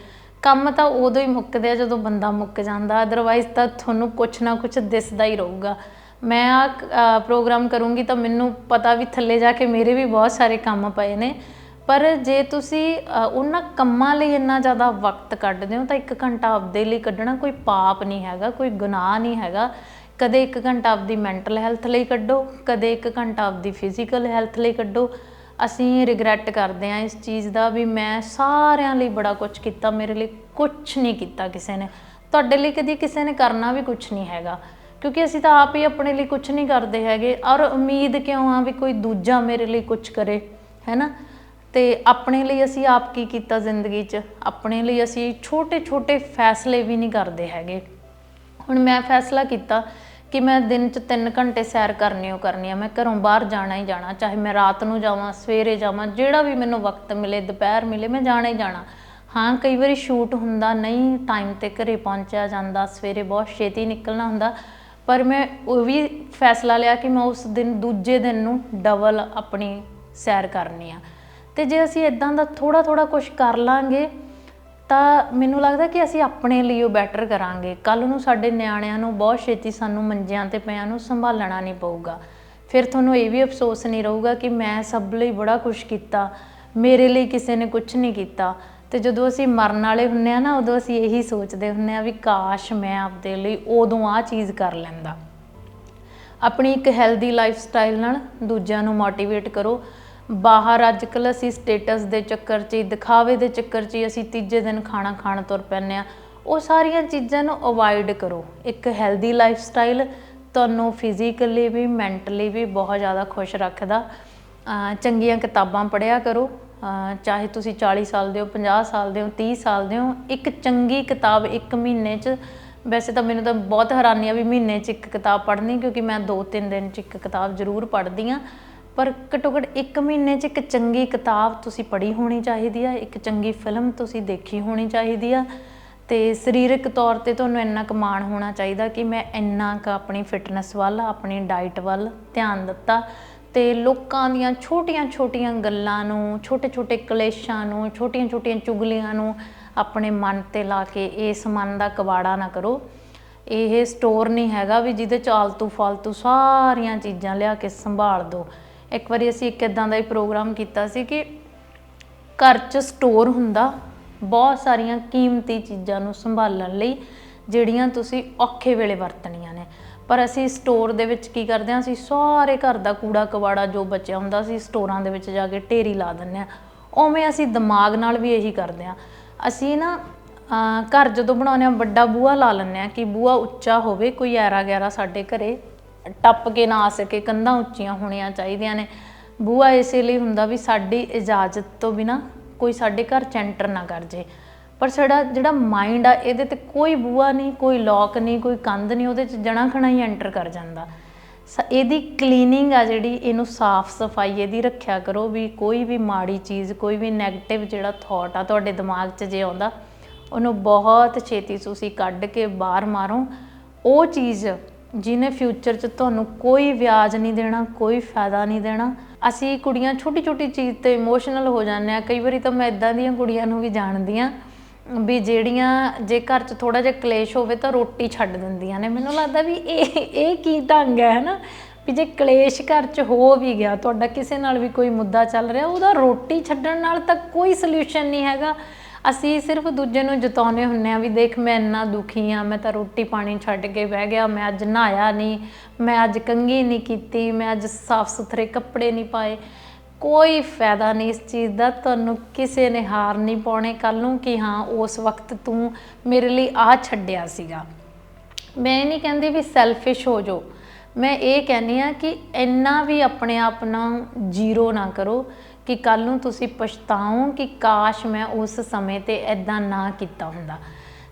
ਕੰਮ ਤਾਂ ਉਦੋਂ ਹੀ ਮੁੱਕਦੇ ਆ ਜਦੋਂ ਬੰਦਾ ਮੁੱਕ ਜਾਂਦਾ ਅਦਰਵਾਈਜ਼ ਤਾਂ ਤੁਹਾਨੂੰ ਕੁਛ ਨਾ ਕੁਛ ਦਿਸਦਾ ਹੀ ਰਹੂਗਾ। ਮੈਂ ਆ ਪ੍ਰੋਗਰਾਮ ਕਰੂੰਗੀ ਤਾਂ ਮੈਨੂੰ ਪਤਾ ਵੀ ਥੱਲੇ ਜਾ ਕੇ ਮੇਰੇ ਵੀ ਬਹੁਤ ਸਾਰੇ ਕੰਮ ਪਏ ਨੇ। ਪਰ ਜੇ ਤੁਸੀਂ ਉਹਨਾਂ ਕੰਮਾਂ ਲਈ ਇੰਨਾ ਜ਼ਿਆਦਾ ਵਕਤ ਕੱਢਦੇ ਹੋ ਤਾਂ ਇੱਕ ਘੰਟਾ ਆਪਦੇ ਲਈ ਕੱਢਣਾ ਕੋਈ ਪਾਪ ਨਹੀਂ ਹੈਗਾ, ਕੋਈ ਗੁਨਾਹ ਨਹੀਂ ਹੈਗਾ। ਕਦੇ 1 ਘੰਟਾ ਆਪਦੀ ਮੈਂਟਲ ਹੈਲਥ ਲਈ ਕੱਢੋ, ਕਦੇ 1 ਘੰਟਾ ਆਪਦੀ ਫਿਜ਼ੀਕਲ ਹੈਲਥ ਲਈ ਕੱਢੋ। ਅਸੀਂ ਰਿਗਰੈਟ ਕਰਦੇ ਆ ਇਸ ਚੀਜ਼ ਦਾ ਵੀ ਮੈਂ ਸਾਰਿਆਂ ਲਈ ਬੜਾ ਕੁਝ ਕੀਤਾ, ਮੇਰੇ ਲਈ ਕੁਝ ਨਹੀਂ ਕੀਤਾ ਕਿਸੇ ਨੇ। ਤੁਹਾਡੇ ਲਈ ਕਦੀ ਕਿਸੇ ਨੇ ਕਰਨਾ ਵੀ ਕੁਝ ਨਹੀਂ ਹੈਗਾ। ਕਿਉਂਕਿ ਅਸੀਂ ਤਾਂ ਆਪ ਹੀ ਆਪਣੇ ਲਈ ਕੁਝ ਨਹੀਂ ਕਰਦੇ ਹੈਗੇ। ਔਰ ਉਮੀਦ ਕਿਉਂ ਆ ਵੀ ਕੋਈ ਦੂਜਾ ਮੇਰੇ ਲਈ ਕੁਝ ਕਰੇ, ਹੈਨਾ? ਤੇ ਆਪਣੇ ਲਈ ਅਸੀਂ ਆਪ ਕੀ ਕੀਤਾ ਜ਼ਿੰਦਗੀ 'ਚ? ਆਪਣੇ ਲਈ ਅਸੀਂ ਛੋਟੇ-ਛੋਟੇ ਫੈਸਲੇ ਵੀ ਨਹੀਂ ਕਰਦੇ ਹੈਗੇ। ਹੁਣ ਮੈਂ ਫੈਸਲਾ ਕੀਤਾ ਕਿ ਮੈਂ ਦਿਨ 'ਚ 3 ਘੰਟੇ ਸੈਰ ਕਰਨੀ ਓ ਕਰਨੀ ਆ। ਮੈਂ ਘਰੋਂ ਬਾਹਰ ਜਾਣਾ ਹੀ ਜਾਣਾ, ਚਾਹੇ ਮੈਂ ਰਾਤ ਨੂੰ ਜਾਵਾਂ, ਸਵੇਰੇ ਜਾਵਾਂ, ਜਿਹੜਾ ਵੀ ਮੈਨੂੰ ਵਕਤ ਮਿਲੇ, ਦੁਪਹਿਰ ਮਿਲੇ, ਮੈਂ ਜਾਣਾ ਹੀ ਜਾਣਾ। ਹਾਂ, ਕਈ ਵਾਰੀ ਸ਼ੂਟ ਹੁੰਦਾ, ਨਹੀਂ ਟਾਈਮ ਤੇ ਘਰੇ ਪਹੁੰਚਿਆ ਜਾਂਦਾ, ਸਵੇਰੇ ਬਹੁਤ ਛੇਤੀ ਨਿਕਲਣਾ ਹੁੰਦਾ। ਪਰ ਮੈਂ ਉਹ ਵੀ ਫੈਸਲਾ ਲਿਆ ਕਿ ਮੈਂ ਉਸ ਦਿਨ, ਦੂਜੇ ਦਿਨ ਨੂੰ ਡਬਲ ਆਪਣੀ ਸੈਰ ਕਰਨੀ ਆ। ਤੇ ਜੇ ਅਸੀਂ ਇਦਾਂ ਦਾ ਥੋੜਾ ਥੋੜਾ ਕੁਝ ਕਰ ਲਾਂਗੇ, ਤਾਂ ਮੈਨੂੰ ਲੱਗਦਾ ਕਿ ਅਸੀਂ ਆਪਣੇ ਲਈ ਉਹ ਬੈਟਰ ਕਰਾਂਗੇ। ਕੱਲ ਨੂੰ ਸਾਡੇ ਨਿਆਣਿਆਂ ਨੂੰ ਬਹੁਤ ਛੇਤੀ ਸਾਨੂੰ ਮੰਜਿਆਂ ਤੇ ਪਿਆਂ ਨੂੰ ਸੰਭਾਲਣਾ ਨਹੀਂ ਪਊਗਾ। ਫਿਰ ਤੁਹਾਨੂੰ ਇਹ ਵੀ ਅਫਸੋਸ ਨਹੀਂ ਰਹੂਗਾ ਕਿ ਮੈਂ ਸਭ ਲਈ ਬੜਾ ਕੁਝ ਕੀਤਾ, ਮੇਰੇ ਲਈ ਕਿਸੇ ਨੇ ਕੁਝ ਨਹੀਂ ਕੀਤਾ। ਤੇ ਜਦੋਂ ਅਸੀਂ ਮਰਨ ਵਾਲੇ ਹੁੰਨੇ ਆ ਨਾ ਉਦੋਂ ਅਸੀਂ ਇਹੀ ਸੋਚਦੇ ਹੁੰਨੇ ਆ ਵੀ ਕਾਸ਼ ਮੈਂ ਆਪਦੇ ਲਈ ਉਦੋਂ ਆ ਚੀਜ਼ ਕਰ ਲੈਂਦਾ। ਆਪਣੀ ਇੱਕ ਹੈਲਦੀ ਲਾਈਫ ਸਟਾਈਲ ਨਾਲ ਦੂਜਿਆਂ ਨੂੰ ਮੋਟੀਵੇਟ ਕਰੋ। ਬਾਹਰ ਅੱਜ ਕੱਲ੍ਹ ਅਸੀਂ ਸਟੇਟਸ ਦੇ ਚੱਕਰ 'ਚ ਹੀ, ਦਿਖਾਵੇ ਦੇ ਚੱਕਰ 'ਚ ਹੀ ਅਸੀਂ ਤੀਜੇ ਦਿਨ ਖਾਣਾ ਖਾਣ ਤੁਰ ਪੈਂਦੇ ਆ। ਉਹ ਸਾਰੀਆਂ ਚੀਜ਼ਾਂ ਨੂੰ ਅਵੋਇਡ ਕਰੋ। ਇੱਕ ਹੈਲਦੀ ਲਾਈਫ ਸਟਾਈਲ ਤੁਹਾਨੂੰ ਫਿਜ਼ੀਕਲੀ ਵੀ ਮੈਂਟਲੀ ਵੀ ਬਹੁਤ ਜ਼ਿਆਦਾ ਖੁਸ਼ ਰੱਖਦਾ। ਚੰਗੀਆਂ ਕਿਤਾਬਾਂ ਪੜ੍ਹਿਆ ਕਰੋ। ਚਾਹੇ ਤੁਸੀਂ 40 ਸਾਲ ਦੇ ਹੋ 50 ਸਾਲ ਦੇ ਹੋ 30 ਸਾਲ ਦੇ ਹੋ, ਇੱਕ ਚੰਗੀ ਕਿਤਾਬ ਇੱਕ ਮਹੀਨੇ 'ਚ, ਵੈਸੇ ਤਾਂ ਮੈਨੂੰ ਤਾਂ ਬਹੁਤ ਹੈਰਾਨੀ ਆ ਵੀ ਮਹੀਨੇ 'ਚ ਇੱਕ ਕਿਤਾਬ ਪੜ੍ਹਨੀ, ਕਿਉਂਕਿ ਮੈਂ 2-3 ਦਿਨ 'ਚ ਇੱਕ ਕਿਤਾਬ ਜ਼ਰੂਰ ਪੜ੍ਹਦੀ ਆ। ਪਰ ਘੱਟੋ ਘੱਟ ਇੱਕ ਮਹੀਨੇ 'ਚ ਇੱਕ ਚੰਗੀ ਕਿਤਾਬ ਤੁਸੀਂ ਪੜ੍ਹੀ ਹੋਣੀ ਚਾਹੀਦੀ ਆ, ਇੱਕ ਚੰਗੀ ਫਿਲਮ ਤੁਸੀਂ ਦੇਖੀ ਹੋਣੀ ਚਾਹੀਦੀ ਆ। ਤੇ ਸਰੀਰਕ ਤੌਰ ਤੇ ਤੁਹਾਨੂੰ ਇੰਨਾ ਕੁ ਮਾਣ ਹੋਣਾ ਚਾਹੀਦਾ ਕਿ ਮੈਂ ਇੰਨਾ ਕੁ ਆਪਣੀ ਫਿਟਨੈਸ ਵੱਲ, ਆਪਣੀ ਡਾਈਟ ਵੱਲ ਧਿਆਨ ਦਿੱਤਾ। ਤੇ ਲੋਕਾਂ ਦੀਆਂ ਛੋਟੀਆਂ-ਛੋਟੀਆਂ ਗੱਲਾਂ ਨੂੰ ਛੋਟੇ-ਛੋਟੇ ਕਲੇਸ਼ਾਂ ਨੂੰ ਛੋਟੀਆਂ-ਛੋਟੀਆਂ ਚੁਗਲੀਆਂ ਨੂੰ ਆਪਣੇ ਮਨ ਤੇ ਲਾ ਕੇ ਇਸ ਮਨ ਦਾ ਕਬਾੜਾ ਨਾ ਕਰੋ। ਇਹ ਸਟੋਰ ਨਹੀਂ ਹੈਗਾ ਵੀ ਜਿਹਦੇ ਚ ਆਲਤੂ ਫਾਲਤੂ ਸਾਰੀਆਂ ਚੀਜ਼ਾਂ ਲਿਆ ਕੇ ਸੰਭਾਲ ਦੋ। ਇੱਕ ਵਾਰੀ ਅਸੀਂ ਇੱਕ ਇਦਾਂ ਦਾ ਹੀ ਪ੍ਰੋਗਰਾਮ ਕੀਤਾ ਸੀ ਕਿ ਘਰ 'ਚ ਸਟੋਰ ਹੁੰਦਾ, ਬਹੁਤ ਸਾਰੀਆਂ ਕੀਮਤੀ ਚੀਜ਼ਾਂ ਨੂੰ ਸੰਭਾਲਣ ਲਈ, ਜਿਹੜੀਆਂ ਤੁਸੀਂ ਔਖੇ ਵੇਲੇ ਵਰਤਣੀਆਂ ਨੇ। ਪਰ ਅਸੀਂ ਸਟੋਰ ਦੇ ਵਿੱਚ ਕੀ ਕਰਦੇ ਹਾਂ, ਅਸੀਂ ਸਾਰੇ ਘਰ ਦਾ ਕੂੜਾ ਕਵਾੜਾ ਜੋ ਬਚਿਆ ਹੁੰਦਾ ਸੀ ਸਟੋਰਾਂ ਦੇ ਵਿੱਚ ਜਾ ਕੇ ਢੇਰੀ ਲਾ ਦਿੰਦੇ ਆ ਉਵੇਂ ਅਸੀਂ ਦਿਮਾਗ ਨਾਲ ਵੀ ਇਹੀ ਕਰਦੇ ਆ ਅਸੀਂ ਨਾ ਘਰ ਜਦੋਂ ਬਣਾਉਂਦੇ ਆ ਵੱਡਾ ਬੂਹਾ ਲਾ ਲੈਂਦੇ ਆ ਕਿ ਬੂਹਾ ਉੱਚਾ ਹੋਵੇ, ਕੋਈ ਐਰਾ ਗੈਰਾ ਸਾਡੇ ਘਰੇ ਟੱਪ ਕੇ ਨਾ ਆ ਸਕੇ, ਕੰਧਾਂ ਉੱਚੀਆਂ ਹੋਣੀਆਂ ਚਾਹੀਦੀਆਂ ਨੇ। ਬੂਹਾ ਇਸੇ ਲਈ ਹੁੰਦਾ ਵੀ ਸਾਡੀ ਇਜਾਜ਼ਤ ਤੋਂ ਬਿਨਾ ਕੋਈ ਸਾਡੇ ਘਰ ਚ ਐਂਟਰ ਨਾ ਕਰ ਜੇ। ਪਰ ਸਾਡਾ ਜਿਹੜਾ ਮਾਈਂਡ ਆ, ਇਹਦੇ ਤੇ ਕੋਈ ਬੂਹਾ ਨਹੀਂ, ਕੋਈ ਲੋਕ ਨਹੀਂ, ਕੋਈ ਕੰਧ ਨਹੀਂ, ਉਹਦੇ ਚ ਜਣਾ ਖਣਾ ਹੀ ਐਂਟਰ ਕਰ ਜਾਂਦਾ। ਸ- ਇਹਦੀ ਕਲੀਨਿੰਗ ਆ ਜਿਹੜੀ, ਇਹਨੂੰ ਸਾਫ਼ ਸਫ਼ਾਈ ਇਹਦੀ ਰੱਖਿਆ ਕਰੋ ਵੀ ਕੋਈ ਵੀ ਮਾੜੀ ਚੀਜ਼, ਕੋਈ ਵੀ 네ਗੇਟਿਵ ਜਿਹੜਾ ਥਾਟ ਆ ਤੁਹਾਡੇ ਦਿਮਾਗ 'ਚ ਜੇ ਆਉਂਦਾ, ਉਹਨੂੰ ਬਹੁਤ ਛੇਤੀ ਤੁਸੀਂ ਕੱਢ ਕੇ ਬਾਹਰ ਮਾਰੋ। ਉਹ ਚੀਜ਼ ਜਿਹਨੇ ਫਿਊਚਰ 'ਚ ਤੁਹਾਨੂੰ ਕੋਈ ਵਿਆਜ ਨਹੀਂ ਦੇਣਾ, ਕੋਈ ਫਾਇਦਾ ਨਹੀਂ ਦੇਣਾ। ਅਸੀਂ ਕੁੜੀਆਂ ਛੋਟੀ ਛੋਟੀ ਚੀਜ਼ ਤੇ ਇਮੋਸ਼ਨਲ ਹੋ ਜਾਂਦੇ ਆ ਕਈ ਵਾਰੀ ਤਾਂ ਮੈਂ ਇਦਾਂ ਦੀਆਂ ਕੁੜੀਆਂ ਨੂੰ ਵੀ ਜਾਣਦੀ ਆ ਵੀ ਜਿਹੜੀਆਂ ਜੇ ਘਰ 'ਚ ਥੋੜਾ ਜਿਹਾ ਕਲੇਸ਼ ਹੋਵੇ ਤਾਂ ਰੋਟੀ ਛੱਡ ਦਿੰਦੀਆਂ ਨੇ। ਮੈਨੂੰ ਲੱਗਦਾ ਵੀ ਇਹ ਇਹ ਕੀ ਢੰਗ ਹੈ, ਹਨਾ? ਵੀ ਜੇ ਕਲੇਸ਼ ਘਰ 'ਚ ਹੋ ਵੀ ਗਿਆ, ਤੁਹਾਡਾ ਕਿਸੇ ਨਾਲ ਵੀ ਕੋਈ ਮੁੱਦਾ ਚੱਲ ਰਿਹਾ, ਉਹਦਾ ਰੋਟੀ ਛੱਡਣ ਨਾਲ ਤਾਂ ਕੋਈ ਸੋਲੂਸ਼ਨ ਨਹੀਂ ਹੈਗਾ। ਅਸੀਂ ਸਿਰਫ ਦੂਜੇ ਨੂੰ ਜਤਾਉਨੇ ਹੁੰਨੇ ਆ ਵੀ ਦੇਖ, ਮੈਂ ਇੰਨਾ ਦੁਖੀ ਆ ਮੈਂ ਤਾਂ ਰੋਟੀ ਪਾਣੀ ਛੱਡ ਕੇ ਬਹਿ ਗਿਆ, ਮੈਂ ਅੱਜ ਨਹਾਇਆ ਨਹੀਂ, ਮੈਂ ਅੱਜ ਕੰਘੀ ਨਹੀਂ ਕੀਤੀ, ਮੈਂ ਅੱਜ ਸਾਫ਼ ਸੁਥਰੇ ਕੱਪੜੇ ਨਹੀਂ ਪਾਏ। ਕੋਈ ਫਾਇਦਾ ਨਹੀਂ ਇਸ ਚੀਜ਼ ਦਾ, ਤੁਹਾਨੂੰ ਕਿਸੇ ਨੇ ਹਾਰ ਨਹੀਂ ਪਾਉਣੇ। ਕੱਲ ਨੂੰ ਕਿ ਹਾਂ, ਉਸ ਵਕਤ ਤੂੰ ਮੇਰੇ ਲਈ ਆ ਛੱਡਿਆ ਸੀਗਾ। ਮੈਂ ਇਹ ਨਹੀਂ ਕਹਿੰਦੀ ਵੀ ਸੈਲਫਿਸ਼ ਹੋ ਜਾਓ। ਮੈਂ ਇਹ ਕਹਿੰਦੀ ਆ ਕਿ ਇੰਨਾ ਵੀ ਆਪਣੇ ਆਪ ਨੂੰ ਜ਼ੀਰੋ ਨਾ ਕਰੋ ਕਿ ਕੱਲ ਨੂੰ ਤੁਸੀਂ ਪਛਤਾਓ ਕਿ ਕਾਸ਼ ਮੈਂ ਉਸ ਸਮੇਂ ਤੇ ਐਦਾਂ ਨਾ ਕੀਤਾ ਹੁੰਦਾ।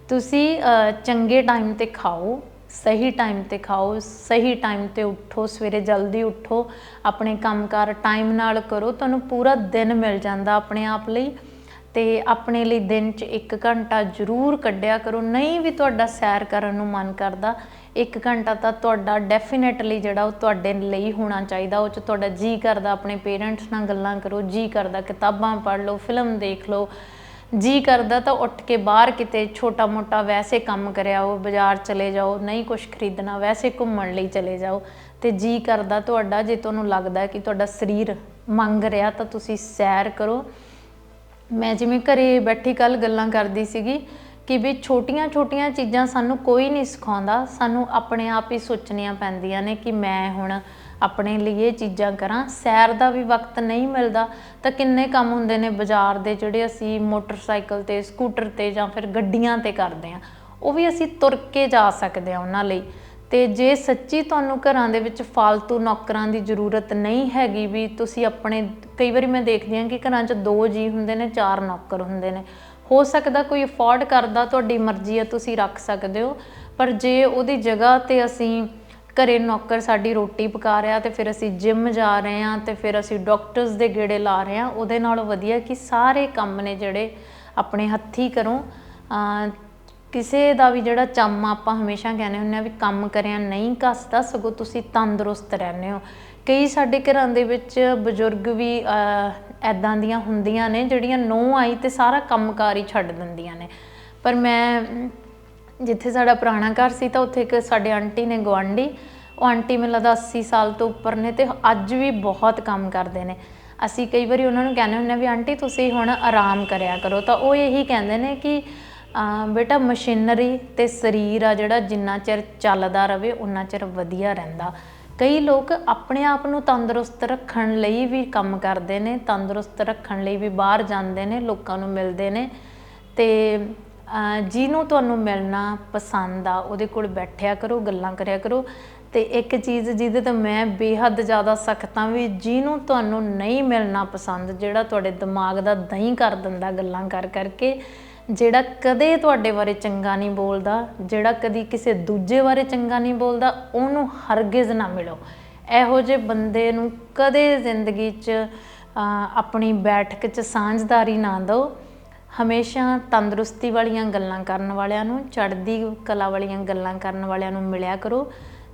ਤੁਸੀਂ ਚੰਗੇ ਟਾਈਮ ਤੇ ਖਾਓ। ਸਹੀ ਟਾਈਮ ਤੇ ਖਾਓ, ਸਹੀ ਟਾਈਮ ਤੇ ਉੱਠੋ, ਸਵੇਰੇ ਜਲਦੀ ਉੱਠੋ, ਆਪਣੇ ਕੰਮਕਾਰ ਟਾਈਮ ਨਾਲ ਕਰੋ, ਤੁਹਾਨੂੰ ਪੂਰਾ ਦਿਨ ਮਿਲ ਜਾਂਦਾ ਆਪਣੇ ਆਪ ਲਈ ਤੇ ਆਪਣੇ ਲਈ ਦਿਨ 'ਚ 1 ਘੰਟਾ ਜ਼ਰੂਰ ਕੱਢਿਆ ਕਰੋ, ਨਹੀਂ ਵੀ ਤੁਹਾਡਾ ਸੈਰ ਕਰਨ ਨੂੰ ਮਨ ਕਰਦਾ 1 ਘੰਟਾ ਤਾਂ ਤੁਹਾਡਾ ਡੈਫੀਨਿਟਲੀ ਜਿਹੜਾ ਉਹ ਤੁਹਾਡੇ ਲਈ ਹੋਣਾ ਚਾਹੀਦਾ, ਉਹ 'ਚ ਤੁਹਾਡਾ ਜੀ ਕਰਦਾ, ਆਪਣੇ ਪੇਰੈਂਟਸ ਨਾਲ ਗੱਲਾਂ ਕਰੋ ਜੀ ਕਰਦਾ, ਕਿਤਾਬਾਂ ਪੜ੍ਹ ਲਓ ਫਿਲਮ ਦੇਖ ਲਓ ਜੀ ਕਰਦਾ ਤਾਂ ਉੱਠ ਕੇ ਬਾਹਰ ਕਿਤੇ ਛੋਟਾ ਮੋਟਾ ਵੈਸੇ ਕੰਮ ਕਰਿਆ ਉਹ ਬਾਜ਼ਾਰ ਚਲੇ ਜਾਓ, ਨਹੀਂ ਕੁਝ ਖਰੀਦਣਾ, ਵੈਸੇ ਘੁੰਮਣ ਲਈ ਚਲੇ ਜਾਓ। ਤੇ ਜੀ ਕਰਦਾ ਤੁਹਾਡਾ, ਜੇ ਤੁਹਾਨੂੰ ਲੱਗਦਾ ਕਿ ਤੁਹਾਡਾ ਸਰੀਰ ਮੰਗ ਰਿਹਾ ਤਾਂ ਤੁਸੀਂ ਸੈਰ ਕਰੋ। ਮੈਂ ਜਿਵੇਂ ਘਰੇ ਬੈਠੀ ਕੱਲ ਗੱਲਾਂ ਕਰਦੀ ਸੀਗੀ ਕਿ ਵੀ ਛੋਟੀਆਂ-ਛੋਟੀਆਂ ਚੀਜ਼ਾਂ ਸਾਨੂੰ ਕੋਈ ਨਹੀਂ ਸਿਖਾਉਂਦਾ, ਸਾਨੂੰ ਆਪਣੇ ਆਪ ਹੀ ਸੋਚਣੀਆਂ ਪੈਂਦੀਆਂ ਨੇ ਕਿ ਮੈਂ ਹੁਣ ਆਪਣੇ ਲਈ ਇਹ ਚੀਜ਼ਾਂ ਕਰਾਂ। ਸੈਰ ਦਾ ਵੀ ਵਕਤ ਨਹੀਂ ਮਿਲਦਾ। ਤਾਂ ਕਿੰਨੇ ਕੰਮ ਹੁੰਦੇ ਨੇ ਬਾਜ਼ਾਰ ਦੇ ਜਿਹੜੇ ਅਸੀਂ ਮੋਟਰਸਾਈਕਲ ਤੇ, ਸਕੂਟਰ ਤੇ ਜਾਂ ਫਿਰ ਗੱਡੀਆਂ ਤੇ ਕਰਦੇ ਆ ਉਹ ਵੀ ਅਸੀਂ ਤੁਰ ਕੇ ਜਾ ਸਕਦੇ ਆ ਉਹਨਾਂ ਲਈ। ਤੇ ਜੇ ਸੱਚੀ ਤੁਹਾਨੂੰ ਘਰਾਂ ਦੇ ਵਿੱਚ ਫालतू ਨੌਕਰਾਂ ਦੀ ਜ਼ਰੂਰਤ ਨਹੀਂ ਹੈਗੀ ਵੀ ਤੁਸੀਂ ਆਪਣੇ, ਕਈ ਵਾਰੀ ਮੈਂ ਦੇਖਦੀ ਹਾਂ ਕਿ ਘਰਾਂ 'ਚ ਦੋ ਜੀ ਹੁੰਦੇ ਨੇ, ਚਾਰ ਨੌਕਰ ਹੁੰਦੇ ਨੇ। ਹੋ ਸਕਦਾ ਕੋਈ ਅਫੋਰਡ ਕਰਦਾ, ਤੁਹਾਡੀ ਮਰਜ਼ੀ ਹੈ, ਤੁਸੀਂ ਰੱਖ ਸਕਦੇ ਹੋ। ਪਰ ਜੇ ਉਹਦੀ ਜਗ੍ਹਾ ਤੇ ਅਸੀਂ ਘਰੇ ਨੌਕਰ ਸਾਡੀ ਰੋਟੀ ਪਕਾ ਰਿਹਾ ਤੇ ਫਿਰ ਅਸੀਂ ਜਿਮ ਜਾ ਰਹੇ ਹਾਂ ਤੇ ਫਿਰ ਅਸੀਂ ਡਾਕਟਰਸ ਦੇ ਗੇੜੇ ਲਾ ਰਹੇ ਹਾਂ, ਉਹਦੇ ਨਾਲੋਂ ਵਧੀਆ ਕਿ ਸਾਰੇ ਕੰਮ ਨੇ ਜਿਹੜੇ ਆਪਣੇ ਹੱਥੀ ਕਰੋ। ਕਿਸੇ ਦਾ ਵੀ ਜਿਹੜਾ ਚੰਮ ਆਪਾਂ ਹਮੇਸ਼ਾ ਕਹਿੰਦੇ ਹੁੰਦੇ ਆ ਵੀ ਕੰਮ ਕਰਿਆ ਨਹੀਂ ਘਸਦਾ, ਸਗੋਂ ਤੁਸੀਂ ਤੰਦਰੁਸਤ ਰਹਿੰਦੇ ਹੋ। ਕਈ ਸਾਡੇ ਘਰਾਂ ਦੇ ਵਿੱਚ ਬਜ਼ੁਰਗ ਵੀ ਐਦਾਂ ਦੀਆਂ ਹੁੰਦੀਆਂ ਨੇ ਜਿਹੜੀਆਂ ਨੋ ਆਈ ਤੇ ਸਾਰਾ ਕੰਮਕਾਰ ਹੀ ਛੱਡ ਦਿੰਦੀਆਂ ਨੇ। ਪਰ ਮੈਂ ਜਿੱਥੇ ਸਾਡਾ ਪੁਰਾਣਾ ਘਰ ਸੀ ਤਾਂ ਉੱਥੇ ਇੱਕ ਸਾਡੇ ਆਂਟੀ ਨੇ ਗਵਾਂਢੀ ਉਹ ਆਂਟੀ ਮੈਨੂੰ ਲੱਗਦਾ 80 ਸਾਲ ਤੋਂ ਉੱਪਰ ਨੇ ਤੇ ਅੱਜ ਵੀ ਬਹੁਤ ਕੰਮ ਕਰਦੇ ਨੇ। ਅਸੀਂ ਕਈ ਵਾਰੀ ਉਹਨਾਂ ਨੂੰ ਕਹਿੰਦੇ ਹੁੰਦੇ ਆ ਵੀ ਆਂਟੀ ਤੁਸੀਂ ਹੁਣ ਆਰਾਮ ਕਰਿਆ ਕਰੋ। ਤਾਂ ਉਹ ਇਹੀ ਕਹਿੰਦੇ ਨੇ ਕਿ ਬੇਟਾ ਮਸ਼ੀਨਰੀ ਤੇ ਸਰੀਰ ਆ ਜਿਹੜਾ ਜਿੰਨਾ ਚਿਰ ਚੱਲਦਾ ਰਵੇ ਉਨਾ ਚਿਰ ਵਧੀਆ ਰਹਿੰਦਾ। ਕਈ ਲੋਕ ਆਪਣੇ ਆਪ ਨੂੰ ਤੰਦਰੁਸਤ ਰੱਖਣ ਲਈ ਵੀ ਕੰਮ ਕਰਦੇ ਨੇ, ਤੰਦਰੁਸਤ ਰੱਖਣ ਲਈ ਵੀ ਬਾਹਰ ਜਾਂਦੇ ਨੇ, ਲੋਕਾਂ ਨੂੰ ਮਿਲਦੇ ਨੇ। ਤੇ ਜਿਹਨੂੰ ਤੁਹਾਨੂੰ ਮਿਲਣਾ ਪਸੰਦ ਆ, ਉਹਦੇ ਕੋਲ ਬੈਠਿਆ ਕਰੋ, ਗੱਲਾਂ ਕਰਿਆ ਕਰੋ। ਤੇ ਇੱਕ ਚੀਜ਼ ਜਿਹਦੇ ਤੇ ਮੈਂ ਬੇਹੱਦ ਜ਼ਿਆਦਾ ਸਖਤ ਹਾਂ ਵੀ ਜਿਹਨੂੰ ਤੁਹਾਨੂੰ ਨਹੀਂ ਮਿਲਣਾ ਪਸੰਦ, ਜਿਹੜਾ ਤੁਹਾਡੇ ਦਿਮਾਗ ਦਾ ਦਹੀਂ ਕਰ ਦਿੰਦਾ ਗੱਲਾਂ ਕਰ ਕਰਕੇ, ਜਿਹੜਾ ਕਦੇ ਤੁਹਾਡੇ ਬਾਰੇ ਚੰਗਾ ਨਹੀਂ ਬੋਲਦਾ, ਜਿਹੜਾ ਕਦੀ ਕਿਸੇ ਦੂਜੇ ਬਾਰੇ ਚੰਗਾ ਨਹੀਂ ਬੋਲਦਾ, ਉਹਨੂੰ ਹਰਗਿਜ਼ ਨਾ ਮਿਲੋ। ਇਹੋ ਜਿਹੇ ਬੰਦੇ ਨੂੰ ਕਦੇ ਜ਼ਿੰਦਗੀ 'ਚ ਆਪਣੀ ਬੈਠਕ 'ਚ ਸਾਂਝਦਾਰੀ ਨਾ ਦਿਓ। ਹਮੇਸ਼ਾ ਤੰਦਰੁਸਤੀ ਵਾਲੀਆਂ ਗੱਲਾਂ ਕਰਨ ਵਾਲਿਆਂ ਨੂੰ, ਚੜ੍ਹਦੀ ਕਲਾ ਵਾਲੀਆਂ ਗੱਲਾਂ ਕਰਨ ਵਾਲਿਆਂ ਨੂੰ ਮਿਲਿਆ ਕਰੋ।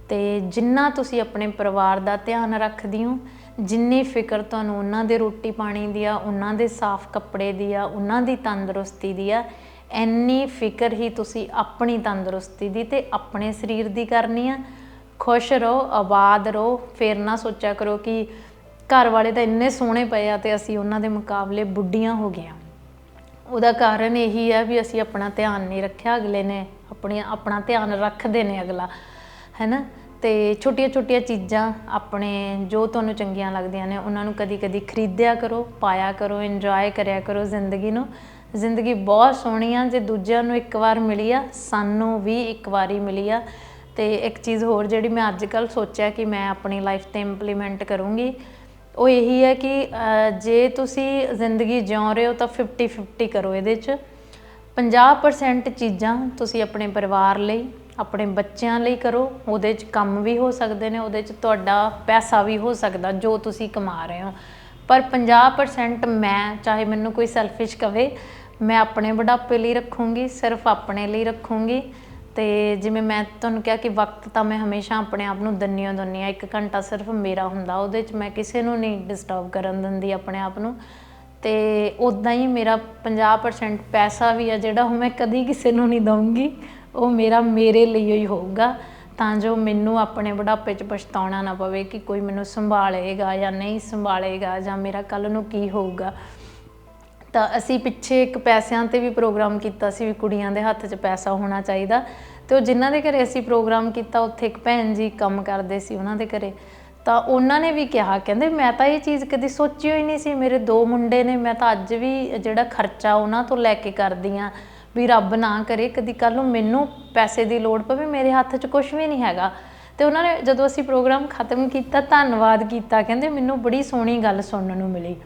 ਤੇ ਜਿੰਨਾ ਤੁਸੀਂ ਆਪਣੇ ਪਰਿਵਾਰ ਦਾ ਧਿਆਨ ਰੱਖਦੇ ਹੋ, ਜਿੰਨੀ ਫਿਕਰ ਤੁਹਾਨੂੰ ਉਹਨਾਂ ਦੇ ਰੋਟੀ ਪਾਣੀ ਦੀ ਆ, ਉਹਨਾਂ ਦੇ ਸਾਫ਼ ਕੱਪੜੇ ਦੀ ਆ, ਉਹਨਾਂ ਦੀ ਤੰਦਰੁਸਤੀ ਦੀ ਆ ਐਨੀ ਫਿਕਰ ਹੀ ਤੁਸੀਂ ਆਪਣੀ ਤੰਦਰੁਸਤੀ ਦੀ ਤੇ ਆਪਣੇ ਸਰੀਰ ਦੀ ਕਰਨੀ ਆ। ਖੁਸ਼ ਰਹੋ, ਆਬਾਦ ਰਹੋ, ਫੇਰ ਨਾ ਸੋਚਿਆ ਕਰੋ ਕਿ ਘਰ ਵਾਲੇ ਤਾਂ ਇੰਨੇ ਸੋਹਣੇ ਪਏ ਆ ਤੇ ਅਸੀਂ ਉਹਨਾਂ ਦੇ ਮੁਕਾਬਲੇ ਬੁੱਢੀਆਂ ਹੋ ਗਈਆਂ ਉਹਦਾ ਕਾਰਨ ਇਹੀ ਹੈ ਵੀ ਅਸੀਂ ਆਪਣਾ ਧਿਆਨ ਨਹੀਂ ਰੱਖਿਆ, ਅਗਲੇ ਨੇ ਆਪਣੀ ਆਪਣਾ ਧਿਆਨ ਰੱਖਦੇ ਨੇ ਅਗਲਾ, ਹੈਨਾ? ਤੇ ਛੋਟੀਆਂ ਛੋਟੀਆਂ ਚੀਜ਼ਾਂ ਆਪਣੇ ਜੋ ਤੁਹਾਨੂੰ ਚੰਗੀਆਂ ਲੱਗਦੀਆਂ ਨੇ, ਉਹਨਾਂ ਨੂੰ ਕਦੀ ਕਦੀ ਖਰੀਦਿਆ ਕਰੋ, ਪਾਇਆ ਕਰੋ ਇੰਜੋਏ ਕਰਿਆ ਕਰੋ ਜ਼ਿੰਦਗੀ ਨੂੰ। ਜ਼ਿੰਦਗੀ ਬਹੁਤ ਸੋਹਣੀ ਆ, ਜੇ ਦੂਜਿਆਂ ਨੂੰ ਇੱਕ ਵਾਰ ਮਿਲੀ ਆ, ਸਾਨੂੰ ਵੀ ਇੱਕ ਵਾਰੀ ਮਿਲੀ ਆ। ਤੇ ਇੱਕ ਚੀਜ਼ ਹੋਰ ਜਿਹੜੀ ਮੈਂ ਅੱਜ ਕੱਲ ਸੋਚਿਆ ਕਿ ਮੈਂ ਆਪਣੀ ਲਾਈਫ ਤੇ ਇੰਪਲੀਮੈਂਟ ਕਰੂੰਗੀ ਉਹ ਇਹੀ ਹੈ ਕਿ ਜੇ ਤੁਸੀਂ ਜ਼ਿੰਦਗੀ ਜਿਉ ਰਹੇ ਹੋ ਤਾਂ 50 50 ਕਰੋ ਇਹਦੇ 'ਚ। 50% ਚੀਜ਼ਾਂ ਤੁਸੀਂ ਆਪਣੇ ਪਰਿਵਾਰ ਲਈ, ਆਪਣੇ ਬੱਚਿਆਂ ਲਈ ਕਰੋ। ਉਹਦੇ 'ਚ ਕੰਮ ਵੀ ਹੋ ਸਕਦੇ ਨੇ, ਉਹਦੇ 'ਚ ਤੁਹਾਡਾ ਪੈਸਾ ਵੀ ਹੋ ਸਕਦਾ ਜੋ ਤੁਸੀਂ ਕਮਾ ਰਹੇ ਹੋ। ਪਰ 50% ਮੈਂ, ਚਾਹੇ ਮੈਨੂੰ ਕੋਈ ਸੈਲਫਿਸ਼ ਕਵੇ, ਮੈਂ ਆਪਣੇ ਬੁਢਾਪੇ ਲਈ ਰੱਖੂੰਗੀ, ਸਿਰਫ ਆਪਣੇ ਲਈ ਰੱਖੂੰਗੀ। ਤੇ ਜਿਵੇਂ ਮੈਂ ਤੁਹਾਨੂੰ ਕਿਹਾ ਕਿ ਵਕਤ ਤਾਂ ਮੈਂ ਹਮੇਸ਼ਾ ਆਪਣੇ ਆਪ ਨੂੰ ਦੰਨਿਓ ਦੰਨਿਆ ਇੱਕ ਘੰਟਾ ਸਿਰਫ ਮੇਰਾ ਹੁੰਦਾ, ਉਹਦੇ 'ਚ ਮੈਂ ਕਿਸੇ ਨੂੰ ਨਹੀਂ ਡਿਸਟਰਬ ਕਰਨ ਦਿੰਦੀ ਆਪਣੇ ਆਪ ਨੂੰ। ਤੇ ਉਦਾਂ ਹੀ ਮੇਰਾ 50% ਪੈਸਾ ਵੀ ਆ ਜਿਹੜਾ ਉਹ ਮੈਂ ਕਦੀ ਕਿਸੇ ਨੂੰ ਨਹੀਂ ਦਊਂਗੀ, ਉਹ ਮੇਰਾ ਮੇਰੇ ਲਈ ਹੀ ਹੋਊਗਾ। ਤਾਂ ਜੋ ਮੈਨੂੰ ਆਪਣੇ ਬੁਢਾਪੇ 'ਚ ਪਛਤਾਉਣਾ ਨਾ ਪਵੇ ਕਿ ਕੋਈ ਮੈਨੂੰ ਸੰਭਾਲੇਗਾ ਜਾਂ ਨਹੀਂ ਸੰਭਾਲੇਗਾ ਜਾਂ ਮੇਰਾ ਕੱਲ ਨੂੰ ਕੀ ਹੋਊਗਾ। ਤਾਂ ਅਸੀਂ ਪਿੱਛੇ ਇੱਕ ਪੈਸਿਆਂ ਤੇ ਵੀ ਪ੍ਰੋਗਰਾਮ ਕੀਤਾ ਸੀ ਵੀ ਕੁੜੀਆਂ ਦੇ ਹੱਥ 'ਚ ਪੈਸਾ ਹੋਣਾ ਚਾਹੀਦਾ ਤੇ ਉਹ ਜਿਨ੍ਹਾਂ ਦੇ ਘਰੇ ਅਸੀਂ ਪ੍ਰੋਗਰਾਮ ਕੀਤਾ, ਉੱਥੇ ਇੱਕ ਭੈਣ ਜੀ ਕੰਮ ਕਰਦੇ ਸੀ ਉਹਨਾਂ ਦੇ ਘਰੇ। ਤਾਂ ਉਹਨਾਂ ਨੇ ਵੀ ਕਿਹਾ, ਕਹਿੰਦੇ ਮੈਂ ਤਾਂ ਇਹ ਚੀਜ਼ ਕਦੀ ਸੋਚੀ ਹੋਈ ਨਹੀਂ ਸੀ, ਮੇਰੇ ਦੋ ਮੁੰਡੇ ਨੇ, ਮੈਂ ਤਾਂ ਅੱਜ ਵੀ ਜਿਹੜਾ ਖਰਚਾ ਉਹਨਾਂ ਤੋਂ ਲੈ ਕੇ ਕਰਦੀ ਆ ਵੀ ਰੱਬ ਨਾ ਕਰੇ, ਕਦੀ ਕੱਲ ਨੂੰ ਮੈਨੂੰ ਪੈਸੇ ਦੀ ਲੋੜ ਪਵੇ, ਮੇਰੇ ਹੱਥ 'ਚ ਕੁਝ ਵੀ ਨਹੀਂ ਹੈਗਾ। ਤੇ ਉਹਨਾਂ ਨੇ ਜਦੋਂ ਅਸੀਂ ਪ੍ਰੋਗਰਾਮ ਖਤਮ ਕੀਤਾ, ਧੰਨਵਾਦ ਕੀਤਾ, ਕਹਿੰਦੇ ਮੈਨੂੰ ਬੜੀ ਸੋਹਣੀ ਗੱਲ ਸੁਣਨ ਨੂੰ ਮਿਲੀ।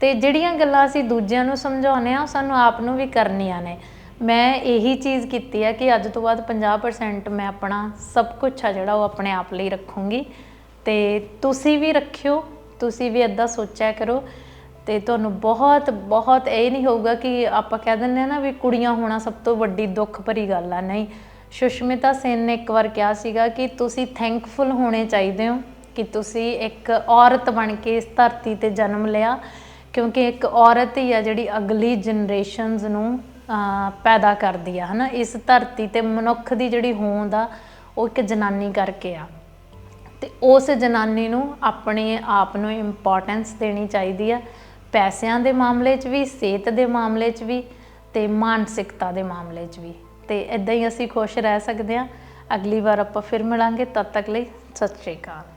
ਤੇ ਜਿਹੜੀਆਂ ਗੱਲਾਂ ਅਸੀਂ ਦੂਜਿਆਂ ਨੂੰ ਸਮਝਾਉਂਦੇ ਆ ਉਹ ਸਾਨੂੰ ਆਪ ਨੂੰ ਵੀ ਕਰਨੀਆਂ ਨੇ। ਮੈਂ ਇਹੀ ਚੀਜ਼ ਕੀਤੀ ਹੈ ਕਿ ਅੱਜ ਤੋਂ ਬਾਅਦ 50% ਮੈਂ ਆਪਣਾ ਸਭ ਕੁਝ ਆ ਜਿਹੜਾ ਉਹ ਆਪਣੇ ਆਪ ਲਈ ਰੱਖੂੰਗੀ। ਤੇ ਤੁਸੀਂ ਵੀ ਰੱਖਿਓ, ਤੁਸੀਂ ਵੀ ਇਦਾਂ ਸੋਚਿਆ ਕਰੋ। ਤੇ ਤੁਹਾਨੂੰ ਬਹੁਤ ਬਹੁਤ ਇਹ ਨਹੀਂ ਹੋਊਗਾ ਕਿ ਆਪਾਂ ਕਹਿ ਦਿੰਦੇ ਆ ਨਾ ਵੀ ਕੁੜੀਆਂ ਹੋਣਾ ਸਭ ਤੋਂ ਵੱਡੀ ਦੁੱਖ ਭਰੀ ਗੱਲ ਆ। ਨਹੀਂ, ਸੁਸ਼ਮਿਤਾ ਸੇਨ ਨੇ ਇੱਕ ਵਾਰ ਕਿਹਾ ਸੀਗਾ ਕਿ ਤੁਸੀਂ ਥੈਂਕਫੁਲ ਹੋਣੇ ਚਾਹੀਦੇ ਹੋ ਕਿ ਤੁਸੀਂ ਇੱਕ ਔਰਤ ਬਣ ਕੇ ਇਸ ਧਰਤੀ ਤੇ ਜਨਮ ਲਿਆ। ਕਿਉਂਕਿ ਇੱਕ ਔਰਤ ਹੀ ਆ ਜਿਹੜੀ ਅਗਲੀ ਜਨਰੇਸ਼ਨਸ ਨੂੰ ਪੈਦਾ ਕਰਦੀ ਆ, ਹਨਾ? ਇਸ ਧਰਤੀ ਤੇ ਮਨੁੱਖ ਦੀ ਜਿਹੜੀ ਹੋਂਦ ਆ, ਉਹ ਇੱਕ ਜਨਾਨੀ ਕਰਕੇ ਆ। ਤੇ ਉਸ ਜਨਾਨੀ ਨੂੰ ਆਪਣੇ ਆਪ ਨੂੰ ਇੰਪੋਰਟੈਂਸ ਦੇਣੀ ਚਾਹੀਦੀ ਆ, ਪੈਸਿਆਂ ਦੇ ਮਾਮਲੇ 'ਚ ਵੀ, ਸਿਹਤ ਦੇ ਮਾਮਲੇ 'ਚ ਵੀ, ਤੇ ਮਾਨਸਿਕਤਾ ਦੇ ਮਾਮਲੇ 'ਚ ਵੀ। ਤੇ ਇਦਾਂ ਹੀ ਅਸੀਂ ਖੁਸ਼ ਰਹਿ ਸਕਦੇ ਹਾਂ ਅਗਲੀ ਵਾਰ ਆਪਾਂ ਫਿਰ ਮਿਲਾਂਗੇ। ਤਦ ਤੱਕ ਲਈ ਸਤਿ ਸ਼੍ਰੀ ਅਕਾਲ।